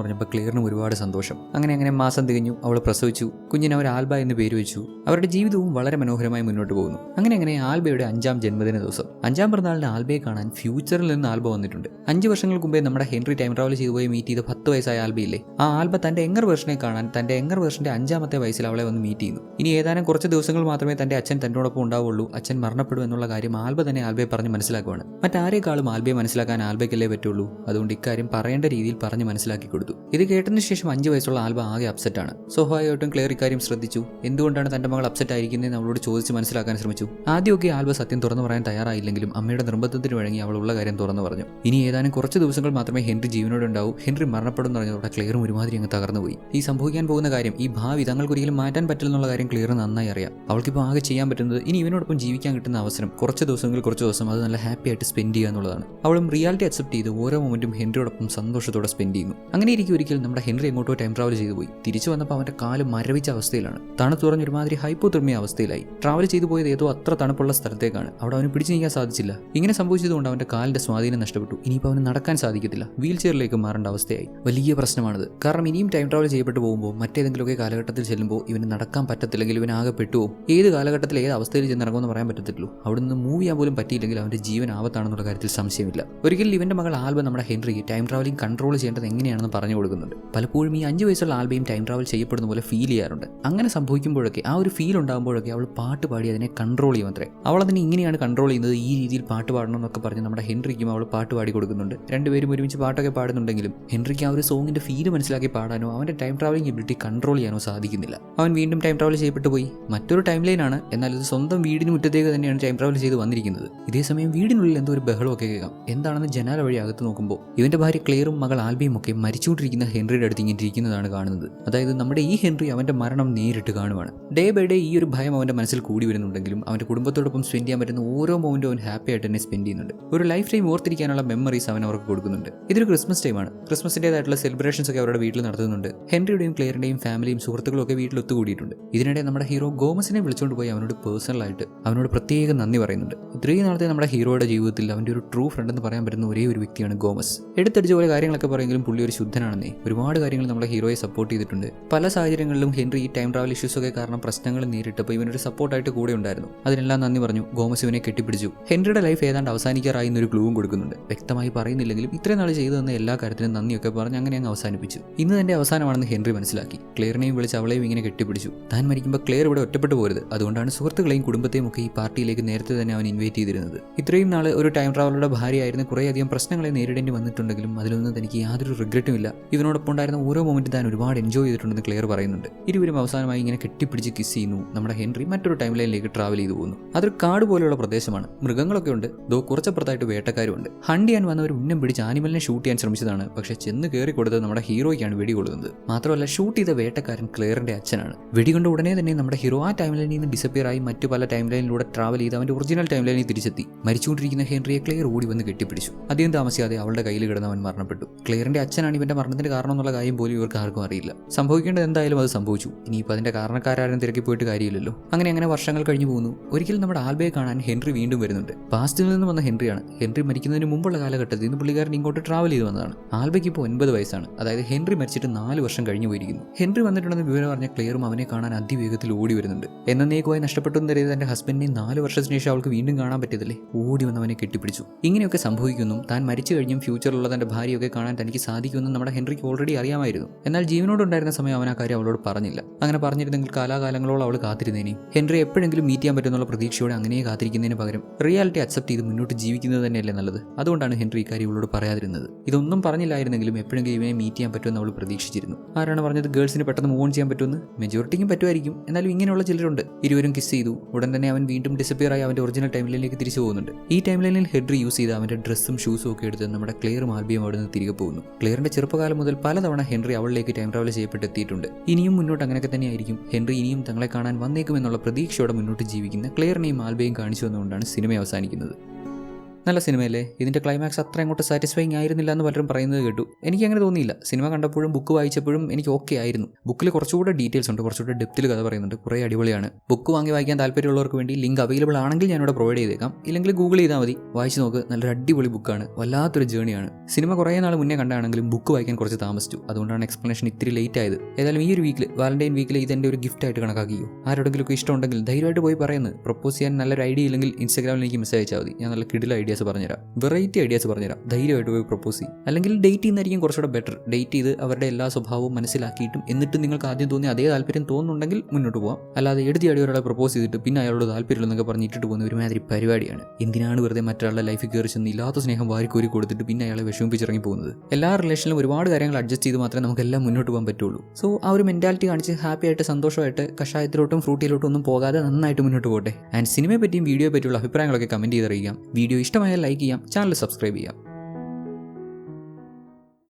പറഞ്ഞപ്പോൾ ക്ലിയറിനും ഒരുപാട് സന്തോഷം. അങ്ങനെ അങ്ങനെ മാസം തികഞ്ഞു അവൾ പ്രസവിച്ചു. കുഞ്ഞിന് അവർ ആൽബ എന്ന് പേര് വെച്ചു. അവരുടെ ജീവിതവും വളരെ മനോഹരമായി മുന്നോട്ട് പോകുന്നു. അങ്ങനെ അങ്ങനെ ആൽബയുടെ അഞ്ചാം ജന്മദിന ദിവസം. അഞ്ചാം പിറന്നാളിന് ആൽബയെ കാണാൻ ഫ്യൂച്ചറിൽ നിന്ന് ആൽബ വന്നിട്ടുണ്ട്. അഞ്ച് വർഷങ്ങൾക്ക് മുമ്പേ നമ്മുടെ ഹെൻറി ടൈം ട്രാവൽ ചെയ്തു പോയി മീറ്റ് ചെയ്ത പത്ത് വയസ്സായ ആൽബയില്ലേ ആ ആൽബ തന്റെ എങ്ങർ വേർഷനെ കാണാൻ തന്റെ എങ്ങർ വേർഷന്റെ അഞ്ചാമത്തെ വയസ്സിൽ അവളെ വന്ന് മീറ്റ് ചെയ്യുന്നു. ഇനി ഏതാനും കുറച്ച് ദിവസങ്ങൾ മാത്രമേ തന്റെ അച്ഛൻ തന്നോടൊപ്പം ഉണ്ടാവുള്ളൂ അച്ഛൻ മരണപ്പെടും എന്നുള്ള കാര്യം ആൽബ തന്നെ ആൽബയെ പറഞ്ഞ് മനസ്സിലാക്കുവാണ്. മറ്റാരേക്കാളും ആൽബയെ മനസ്സിലാക്കാൻ ആൽബയ്ക്കല്ലേ പറ്റുള്ളൂ? അതുകൊണ്ട് ഇക്കാര്യം പറയേണ്ട രീതിയിൽ പറഞ്ഞ് മനസ്സിലാക്കി കൊടുത്തു. ഇത് കേട്ടതിന് ശേഷം അഞ്ച് വയസ്സുള്ള ആൽബ ആകെ അപ്സെറ്റ് ആണ്. സ്വാഭാവികമായിട്ടും ക്ലിയർ ഇക്കാര്യം ശ്രദ്ധിച്ചു. എന്തുകൊണ്ടാണ് തന്റെ മകൾ അപ്സെറ്റ് ആയിരിക്കുന്നതെന്ന് അവളോട് ചോദിച്ച് മനസ്സിലാക്കാൻ ശ്രമിച്ചു. ആദ്യമൊക്കെ ആൽബ സത്യം തുറന്നു പറയാൻ തയ്യാറായില്ലെങ്കിലും അമ്മയുടെ നിർബന്ധത്തിന് വഴങ്ങി അവൾ ഉള്ള കാര്യം തുറന്നു പറഞ്ഞു. ഇനി ഏതാനും കുറച്ച് ദിവസങ്ങൾ മാത്രമേ ഹെൻറി ജീവനോട് ഉണ്ടാവൂ ഹെൻറി മരണപ്പെടും പറഞ്ഞതോടെ ക്ലിയറും ഒരുമാതിരി അങ്ങ് തകർന്നുപോയി. ഈ സംഭവിക്കാൻ പോകുന്ന കാര്യം ഈ ഭാവി തങ്ങൾക്കൊരിക്കലും മാറ്റാൻ പറ്റില്ലെന്നുള്ള കാര്യം ക്ലിയർ നന്നായി അറിയാം. അവൾക്കിപ്പോൾ ആകെ ചെയ്യാൻ പറ്റുന്നത് ഇനി ഇവനോടൊപ്പം ജീവിക്കാൻ കിട്ടുന്ന അവസരം കുറച്ച് ദിവസങ്ങളിൽ കുറച്ച് ദിവസം അത് നല്ല ഹാപ്പി ആയിട്ട് സ്പെൻഡ് ചെയ്യുക എന്നുള്ളതാണ്. അവളും റിയാലിറ്റി അക്സെപ്റ്റ് ചെയ്ത് ഓരോ മൊമെന്റും ഹെൻറിയോടൊപ്പം സന്തോഷത്തോടെ സ്പെൻഡ് ചെയ്യുന്നു. അങ്ങനെ ഇരിക്കും ഒരിക്കൽ നമ്മുടെ ഹെൻറി എങ്ങോട്ടോ ടൈം ട്രാവൽ ചെയ്തു പോയി. തിരിച്ചു വന്നപ്പോൾ അവന്റെ കാൽ മരവിച്ച അവസ്ഥയിലാണ്. തണുത്തുറഞ്ഞ ഒരുമാതിരി ഹൈപ്പോതെർമിയ അവസ്ഥയിലായി. ട്രാവൽ ചെയ്തു പോയത് ഏതോ അത്ര തണുപ്പുള്ള സ്ഥലത്തേക്കാണ്. അവിടെ അവന് പിടിച്ചു നീക്കാൻ സാധിച്ചില്ല. ഇങ്ങനെ സംഭവിച്ചതുകൊണ്ട് അവന്റെ കാലിന്റെ സ്വാധീനം നഷ്ടപ്പെട്ടു. ഇനിയിപ്പോൾ അവന് നടക്കാൻ സാധിക്കത്തില്ല. വീൽ ചെയറിലേക്ക് മാറേണ്ട അവസ്ഥയായി. വലിയ പ്രശ്നമാണിത്. കാരണം ഇനിയും ടൈം ട്രാവൽ ചെയ്യപ്പെട്ടു പോകുമ്പോൾ മറ്റേതെങ്കിലുമൊക്കെ കാലഘട്ടത്തിൽ ചെല്ലുമ്പോൾ ഇവന് നടക്കാൻ പറ്റത്തില്ലെങ്കിൽ ഇവൻ ആകെ പെട്ടുപോകും ഏത് കാലഘട്ടത്തിൽ ഏത് അവസ്ഥയിൽ ചെന്നിറങ്ങുമെന്ന് പറയാൻ പറ്റത്തില്ലല്ലോ. അവിടുന്ന് ചെയ്യാൻ പോലും പറ്റിയില്ലെങ്കിൽ അവന്റെ ജീവൻ ആപത്താണെന്നുള്ള കാര്യത്തിൽ സംശയമില്ല. ഒരിക്കലും ഇവന്റെ മകൾ ആൽബ നമ്മുടെ ഹെൻറി ടൈം ട്രാവലിംഗ് കൺട്രോൾ ചെയ്യേണ്ടത് എങ്ങനെയാണെന്ന് പറഞ്ഞു കൊടുക്കുന്നുണ്ട്. പലപ്പോഴും ഈ അഞ്ച് വയസ്സുള്ള ആൽബയും ടൈം ട്രാവൽ ചെയ്യപ്പെടുന്ന പോലെ ഫീൽ ചെയ്യാറുണ്ട്. അങ്ങനെ സംഭവിക്കുമ്പോഴൊക്കെ ആ ഒരു ഫീൽ ഉണ്ടാകുമ്പോഴൊക്കെ അവൾ പാട്ട് പാടി അതിനെ കൺട്രോൾ ചെയ്യും അത്രേ. അവൾ അതിനെ ഇങ്ങനെയാണ് കൺട്രോൾ ചെയ്യുന്നത് ഈ രീതിയിൽ പാട്ട് പാടണം എന്നൊക്കെ പറഞ്ഞ് നമ്മുടെ ഹെൻറിക്കും അവൾ പാട്ട് പാടി കൊടുക്കുന്നുണ്ട്. രണ്ടുപേരും ഒരുമിച്ച് പാട്ടൊക്കെ പാടുന്നുണ്ടെങ്കിലും ഹെൻറിക്ക് ആ ഒരു സോങ്ങിന്റെ ഫീൽ മനസ്സിലാക്കി പാടാനോ അവന്റെ ടൈം ട്രാവലിംഗ് എബിലിറ്റി കൺട്രോൾ ചെയ്യാനോ സാധിക്കുന്നില്ല. അവൻ വീണ്ടും ടൈം ട്രാവൽ ചെയ്യപ്പെട്ടു പോയി. മറ്റൊരു ടൈം ലൈനാണ് എന്നാൽ ഇത് സ്വന്തം വീടിന് മുറ്റത്തേക്ക് തന്നെയാണ് ടൈം ട്രാവൽ ചെയ്ത് വന്നിരിക്കുന്നത്. ഇതേ സമയം വീടിനുള്ളിൽ എന്തോ ഒരു ബഹളമൊക്കെ കേൾക്കാം. എന്താണെന്ന് ജനാല വഴി അകത്ത് നോക്കുമ്പോൾ ഇവന്റെ ഭാര്യ ക്ലിയറും മകൾ ആൽബിയും ഒക്കെ മരിച്ചുകൊണ്ടിരിക്കുന്ന ഹെൻറിയുടെ അടുത്ത് ഇങ്ങനെ ഇരിക്കുന്നതാണ് കാണുന്നത്. അതായത് നമ്മുടെ ഈ ഹെൻറി അവന്റെ മരണം നേരിട്ട് കാണുവാണ്. ഡേ ബൈ ഡേ ഈ ഒരു ഭയം അവന്റെ മനസ്സിൽ കൂടി വരുന്നുണ്ടെങ്കിലും അവന്റെ കുടുംബത്തോടൊപ്പം സ്പെൻഡ് ചെയ്യാൻ പറ്റുന്ന ഓരോ മൊമെന്റും അവൻ ഹാപ്പി ആയിട്ട് തന്നെ സ്പെൻഡ് ചെയ്യുന്നുണ്ട്. ഒരു ലൈഫ് ടൈം ഓർത്തിരിക്കാനുള്ള മെമ്മറീസ് അവൻ അവർക്ക് കൊടുക്കുന്നുണ്ട്. ഇതൊരു ക്രിസ്മസ് ടൈമാണ് ക്രിസ്മസിന്റെതായിട്ടുള്ള സെലിബ്രേഷൻസ് ഒക്കെ അവരുടെ വീട്ടിൽ നടത്തുന്നുണ്ട്. ഹെൻറിയുടെയും ക്ലിയറിന്റെയും ഫാമിലിയും സുഹൃത്തുക്കളും ഒക്കെ വീട്ടിൽ ഒത്തുകൂടിയിട്ടുണ്ട്. ഇതിനിടെ നമ്മുടെ ഹീറോ ഗോമസിനെ വിളിച്ചുകൊണ്ട് പോയി അവനോട് പേഴ്സണലായിട്ട് അവനോട് പ്രത്യേക നന്ദി പറയുന്നുണ്ട്. ഇത്രയും നാളത്തെ നമ്മുടെ ഹീറോയുടെ ജീവിതത്തിൽ അവന്റെ ഒരു ട്രൂ ഫ്രണ്ട് എന്ന് പറയാൻ പറ്റുന്ന ഒരേ ഒരു വ്യക്തിയാണ് ഗോമസ്. എടുത്തടിച്ച പോലെ കാര്യങ്ങളൊക്കെ പറയുമെങ്കിലും പുള്ളി ഒരു ശുദ്ധനാണെന്നേ. ഒരുപാട് കാര്യങ്ങൾ നമ്മുടെ ഹീറോയെ സപ്പോർട്ട് ചെയ്തിട്ടുണ്ട്. പല സാഹചര്യങ്ങളിലും ഹെൻറി ഈ ടൈം ട്രാവൽ ഇഷ്യൂസ് ഒക്കെ കാരണം പ്രശ്നങ്ങൾ നേരിട്ടപ്പോൾ ഇവനൊരു സപ്പോർട്ടായിട്ട് കൂടെ ഉണ്ടായിരുന്നു. അതിനെല്ലാം നന്ദി പറഞ്ഞു. ഗോമസ് ഇവനെ കെട്ടിപ്പിടിച്ചു. ഹെൻറിയുടെ ലൈഫ് ഏതാണ്ട് അവസാനിക്കാറായി എന്നൊരു ക്ലൂവും കൊടുക്കുന്നുണ്ട്. വ്യക്തമായി പറയുന്നില്ലെങ്കിലും ഇത്രയും നാൾ ചെയ്തു തന്ന എല്ലാ കാര്യത്തിനും നന്ദിയൊക്കെ പറഞ്ഞ് അങ്ങനെ അങ്ങ് അവസാനിപ്പിച്ചു. ഇന്ന് തന്റെ അവസാനമാണെന്ന് ഹെൻറി മനസ്സിലാക്കി. ക്ലിയറിനെയും വിളിച്ച് അവളെയും ഇങ്ങനെ കെട്ടിപ്പിടിച്ചു. താൻ മരിക്കുമ്പോൾ ക്ലിയർ ഇവിടെ ഒറ്റപ്പെട്ടു പോരുത്. അതുകൊണ്ടാണ് സുഹൃത്തുക്കളെയും കുടുംബത്തെയും ഒക്കെ ഈ പാർട്ടിയിലേക്ക് നേരത്തെ തന്നെ അവൻ ഇൻവൈറ്റ് ചെയ്തിരുന്നത്. ഇത്രയും നാൾ ഒരു ടൈം ട്രാവലറുടെ ഭാര്യയായിരുന്ന കുറേയധികം പ്രശ്നങ്ങളെ നേരിടേണ്ടി വന്നിട്ടുണ്ടെങ്കിലും അതിലൊന്നും തനിക്ക് യാതൊരു റിഗ്രറ്റും ഇല്ല. ഇതിനോടൊപ്പം ഉണ്ടായിരുന്ന ഓരോ മൊമെന്റും താൻ ഒരുപാട് എൻജോയ് ചെയ്തിട്ടുണ്ടെന്ന് ക്ലിയർ പറയുന്നുണ്ട്. ഇരുവരും അവസാനമായി ഇങ്ങനെ കെട്ടിപ്പിടിച്ച് കിസ് ചെയ്യുന്നു. നമ്മുടെ ഹെൻറി മറ്റൊരു ടൈം ലൈനിലേക്ക് ട്രാവൽ ചെയ്തു പോകുന്നു. അതൊരു കാട് പോലെയുള്ള പ്രദേശമാണ്. മൃഗങ്ങളൊക്കെ ഉണ്ട്. ദോ കുറച്ചപ്പുറത്തായിട്ട് വേട്ടക്കാരുണ്ട് ഹണ്ട് ചെയ്യാൻ വന്നവർ ഉന്നം പിടിച്ച് ആനിമലിനെ ഷൂട്ട് ചെയ്യാൻ ശ്രമിച്ചതാണ്. പക്ഷേ ചെന്ന് കയറി കൊടുത്തത് നമ്മുടെ ഹീറോയ്ക്കാണ് വെടി കൊടുക്കുന്നത് മാത്രമല്ല ഷൂട്ട് ചെയ്ത വേട്ടക്കാരൻ ക്ലിയറിന്റെ അച്ഛനാണ്. വെടികൊണ്ട് ഉടനെ തന്നെ നമ്മുടെ ഹീറോ ആ ടൈം ലൈനിൽ നിന്ന് ഡിസപ്പിയർ ആയി മറ്റു പല ടൈം ലൈനിലൂടെ ട്രാവൽ ചെയ്ത് അവന്റെ ഒറിജിനൽ ടൈം ലൈനിൽ തിരിച്ചെത്തി. മരിച്ചുകൊണ്ടിരിക്കുന്ന ഹെൻറിയെ ക്ലെയർ ഓടി വന്ന് കെട്ടിപ്പിടിച്ചു. അധികം താമസിയാതെ അവളുടെ കയ്യിൽ കിടന്നവൻ മരണപ്പെട്ടു. ക്ലെയറിന്റെ അച്ഛനാണ് ഇവന്റെ മരണത്തിന്റെ കാരണം എന്നുള്ള കാര്യം പോലും ഇവർക്ക് ആർക്കും അറിയില്ല. സംഭവിക്കേണ്ടത് എന്തായാലും അത് സംഭവിച്ചു. ഇനിയിപ്പോൾ അതിന്റെ കാരണക്കാരും തിരക്കി പോയിട്ട് കാര്യമില്ലല്ലോ. അങ്ങനെ അങ്ങനെ വർഷങ്ങൾ കഴിഞ്ഞു പോകുന്നു. ഒരിക്കലും നമ്മുടെ ആൽബയെ കാണാൻ ഹെൻറി വീണ്ടും വരുന്നുണ്ട്. പാസ്റ്റിൽ നിന്ന് വന്ന ഹെൻറിയാണ്. ഹെൻറി മരിക്കുന്നതിന് മുമ്പുള്ള കാലഘട്ടത്തിൽ നിന്ന് പുള്ളിക്കാരൻ ഇങ്ങോട്ട് ട്രാവൽ ചെയ്ത് വന്നതാണ്. ആൽബയ്ക്ക് ഇപ്പോൾ ഒൻപത് വയസ്സാണ്. അതായത് ഹെൻറി മരിച്ചിട്ട് നാല് വർഷം കഴിഞ്ഞു പോയിരിക്കുന്നു. ഹെൻറി വന്നിട്ടുണ്ടെന്ന് വിവരം പറഞ്ഞ ക്ലെയറും അവനെ കാണാൻ അതിവേഗത്തിൽ ഓടി വരുന്നുണ്ട്. എന്നേക്കുമായി നഷ്ടപ്പെട്ടു എന്നറിയത് തന്റെ ഹസ്ബൻഡിനെ നാല് വർഷത്തിന് ശേഷം അവൾക്ക് വീണ്ടും കാണാൻ പറ്റിയതല്ലേ ഓടി വന്നവനെ കെട്ടിപ്പിടിച്ചു. ഇങ്ങനെയൊക്കെ സംഭവിക്കുന്നു. താൻ മരിച്ചു കഴിഞ്ഞും ഫ്യൂച്ചറിലുള്ള തന്റെ ഭാര്യയൊക്കെ കാണാൻ തനിക്ക് സാധിക്കുമെന്ന് നമ്മുടെ ഹെൻറിക്ക് ഓൾറെഡി അറിയാമായിരുന്നു. എന്നാൽ ജീവനോടുണ്ടായിരുന്ന സമയം അവൻ ആ കാര്യം അവളോട് പറഞ്ഞില്ല. അങ്ങനെ പറഞ്ഞിരുന്നെങ്കിൽ കാലാകാലങ്ങളോളം അവൾ കാത്തിരുന്നേനെ. ഹെൻറി എപ്പോഴെങ്കിലും മീറ്റ് ചെയ്യാൻ പറ്റുന്നുള്ള പ്രതീക്ഷയോടെ അങ്ങനെ കാത്തിരിക്കുന്നതിന് പകരം റിയാലിറ്റി അക്സെപ്റ്റ് ചെയ്ത് മുന്നോട്ട് ജീവിക്കുന്നത് തന്നെയല്ലേ നല്ലത്? അതുകൊണ്ടാണ് ഹെൻറി ഇക്കാര്യം ഇവളോട് പറയാതിരുന്നത്. ഇതൊന്നും പറഞ്ഞില്ലായിരുന്നെങ്കിലും എപ്പോഴെങ്കിലും ഇവനെ മീറ്റ് ചെയ്യാൻ പറ്റുമെന്ന് അവൾ പ്രതീക്ഷിച്ചിരുന്നു. ആരാണ് പറഞ്ഞത് ഗേൾസിന് പെട്ടെന്ന് മൂവ് ഓൺ ചെയ്യാൻ പറ്റുമെന്ന്? മെജോറിറ്റിക്കും പറ്റുമായിരിക്കും. എന്നാലും ഇങ്ങനെയുള്ള ചിലരുണ്ട്. ഇരുവരും കിസ് ചെയ്തു. ഉടൻ തന്നെ അവൻ വീണ്ടും ഡിസപ്പിയർ ആയി അവന്റെ ഒറിജിനൽ ടൈമിലേക്ക് തിരിച്ചു പോകുന്നുണ്ട്. ഈ ടൈം ലൈനിൽ ഹെഡ്രി യൂസ് ചെയ്ത് അവന്റെ ഡ്രസ്സും ഷൂസും ഒക്കെ എടുത്ത് നമ്മുടെ ക്ലിയർ മാർബിയും അവിടെ നിന്ന് തിരികെ പോകുന്നു. ക്ലിയറിന്റെ ചെറുപ്പകാലം മുതൽ പലതവണ ഹെൻറി അവളിലേക്ക് ടൈം ട്രാവൽ ചെയ്യപ്പെട്ടെത്തിയിട്ടുണ്ട് ഇനിയും മുന്നോട്ട് അങ്ങനെയൊക്കെ തന്നെയായിരിക്കും. ഹെൻറി ഇനിയും തങ്ങളെ കാണാൻ വന്നേക്കുമെന്നുള്ള പ്രതീക്ഷയോടെ മുന്നോട്ട് ജീവിക്കുന്ന ക്ലിയറിനെയും ആൽബയും കാണിച്ചു വന്നുകൊണ്ടാണ് സിനിമ അവസാനിക്കുന്നത്. നല്ല സിനിമയല്ലേ? ഇതിന്റെ ക്ലൈമാക്സ് അത്ര അങ്ങോട്ട് സാറ്റിസ്ഫൈങ് ആയിരുന്നില്ല എന്ന് പലരും പറയുന്നത് കേട്ടു. എനിക്ക് അങ്ങനെ തോന്നിയില്ല. സിനിമ കണ്ടപ്പോഴും ബുക്ക് വായിച്ചപ്പോഴും എനിക്ക് ഓക്കെ ആയിരുന്നു. ബുക്കിൽ കുറച്ചുകൂടെ ഡീറ്റെയിൽസ് ഉണ്ട്. കുറച്ചുകൂടെ ഡെപ്തിൽ കഥ പറയുന്നുണ്ട്. കുറേ അടിപൊളിയാണ്. ബുക്ക് വാങ്ങി വായിക്കാൻ താല്പര്യമുള്ളവർക്ക് വേണ്ടി ലിങ്ക് അവൈലബിൾ ആണെങ്കിൽ ഞാനിവിടെ പ്രൊവൈഡ് ചെയ്തേക്കാം. ഇല്ലെങ്കിൽ ഗൂഗിൾ ചെയ്താൽ മതി. വായിച്ച് നോക്ക്. നല്ലൊരു അടിപൊളി ബുക്കാണ് വല്ലാത്തൊരു ജേണിയാണ് സിനിമ കുറേ നാൾ മുന്നേ കണ്ടാണെങ്കിലും ബുക്ക് വായിക്കാൻ കുറച്ച് താമസിച്ചു. അതുകൊണ്ടാണ് എക്സ്പ്ലനേഷൻ ഇത്തിരി ലേറ്റ് ആയത്. ഏതായാലും ഈ ഒരു വീക്കിൽ വാലന്റൈൻ വീക്കിൽ ഇതെന്റെ ഒരു ഗിഫ്റ്റ് ആയിട്ട് കണക്കാക്കിയോ ആരോടെങ്കിലും ഇഷ്ടമുണ്ടെങ്കിൽ ധൈര്യമായിട്ട് പോയി പറയുന്നത് പ്രപ്പോസ് ചെയ്യാൻ നല്ലൊരു ഐഡിയ ഇല്ലെങ്കിൽ ഇൻസ്റ്റാഗ്രാമിൽ എനിക്ക് മെസ്സേജ് അയച്ചാൽ മതി. ഞാൻ നല്ല കിടില ഐഡിയാസ് പറഞ്ഞുതരാം. വെറൈറ്റി ഐഡിയാസ് പറഞ്ഞുതരാം. ധൈര്യമായിട്ട് പോയി പ്രപ്പോസ് ചെയ്യും. അല്ലെങ്കിൽ ഡേറ്റ് ചെയ്യുന്നതായിരിക്കും കുറച്ചുകൂടെ ബെറ്റർ ഡേറ്റ് ചെയ്ത് അവരുടെ എല്ലാ സ്വഭാവവും മനസ്സിലാക്കിയിട്ടും എന്നിട്ട് നിങ്ങൾക്ക് ആദ്യം തോന്നി അതേ താല്പര്യം തോന്നുന്നുണ്ടെങ്കിൽ മുന്നോട്ട് പോകാം അല്ലാതെ എടുത്തി അടി ഒരാളെ പ്രപ്പോസ് ചെയ്തിട്ട് പിന്നെ അയാളോട് താല്പര്യമില്ലെന്നൊക്കെ പറഞ്ഞ് ഇട്ടിട്ട് പോകുന്ന ഒരുമാതിരി പരിപാടിയാണ്. എന്തിനാണ് വെറുതെ മറ്റൊരാളുടെ ലൈഫിൽ കയറി ചെന്ന് ഇല്ലാത്ത സ്നേഹം വാരിക്കോരി കൊടുത്തിട്ട് പിന്നെ അയാളെ വിഷമിപ്പിച്ചിറങ്ങി പോകുന്നത്? എല്ലാ റിലേഷനിലും ഒരുപാട് കാര്യങ്ങൾ അഡ്ജസ്റ്റ് ചെയ്ത് മാത്രമേ നമുക്കെല്ലാം മുന്നോട്ട് പോകാൻ പറ്റുള്ളൂ. സോ ആ ഒരു മെന്റാലിറ്റി കാണിച്ച് ഹാപ്പി ആയിട്ട് സന്തോഷമായിട്ട് കഷായത്തിലോട്ടും ഫ്രൂട്ടിയിലോട്ടും ഒന്നും പോകാതെ നന്നായിട്ട് മുന്നോട്ട് പോകട്ടെ. ആൻഡ് സിനിമയെ പറ്റിയും വീഡിയോയെ പറ്റിയുള്ള അഭിപ്രായങ്ങളൊക്കെ കമന്റ് ചെയ്തറിയിക്കാം. വീഡിയോ ഇഷ്ടമായാൽ ലൈക്ക് ചെയ്യാം. ചാനൽ സബ്സ്ക്രൈബ് ചെയ്യാം.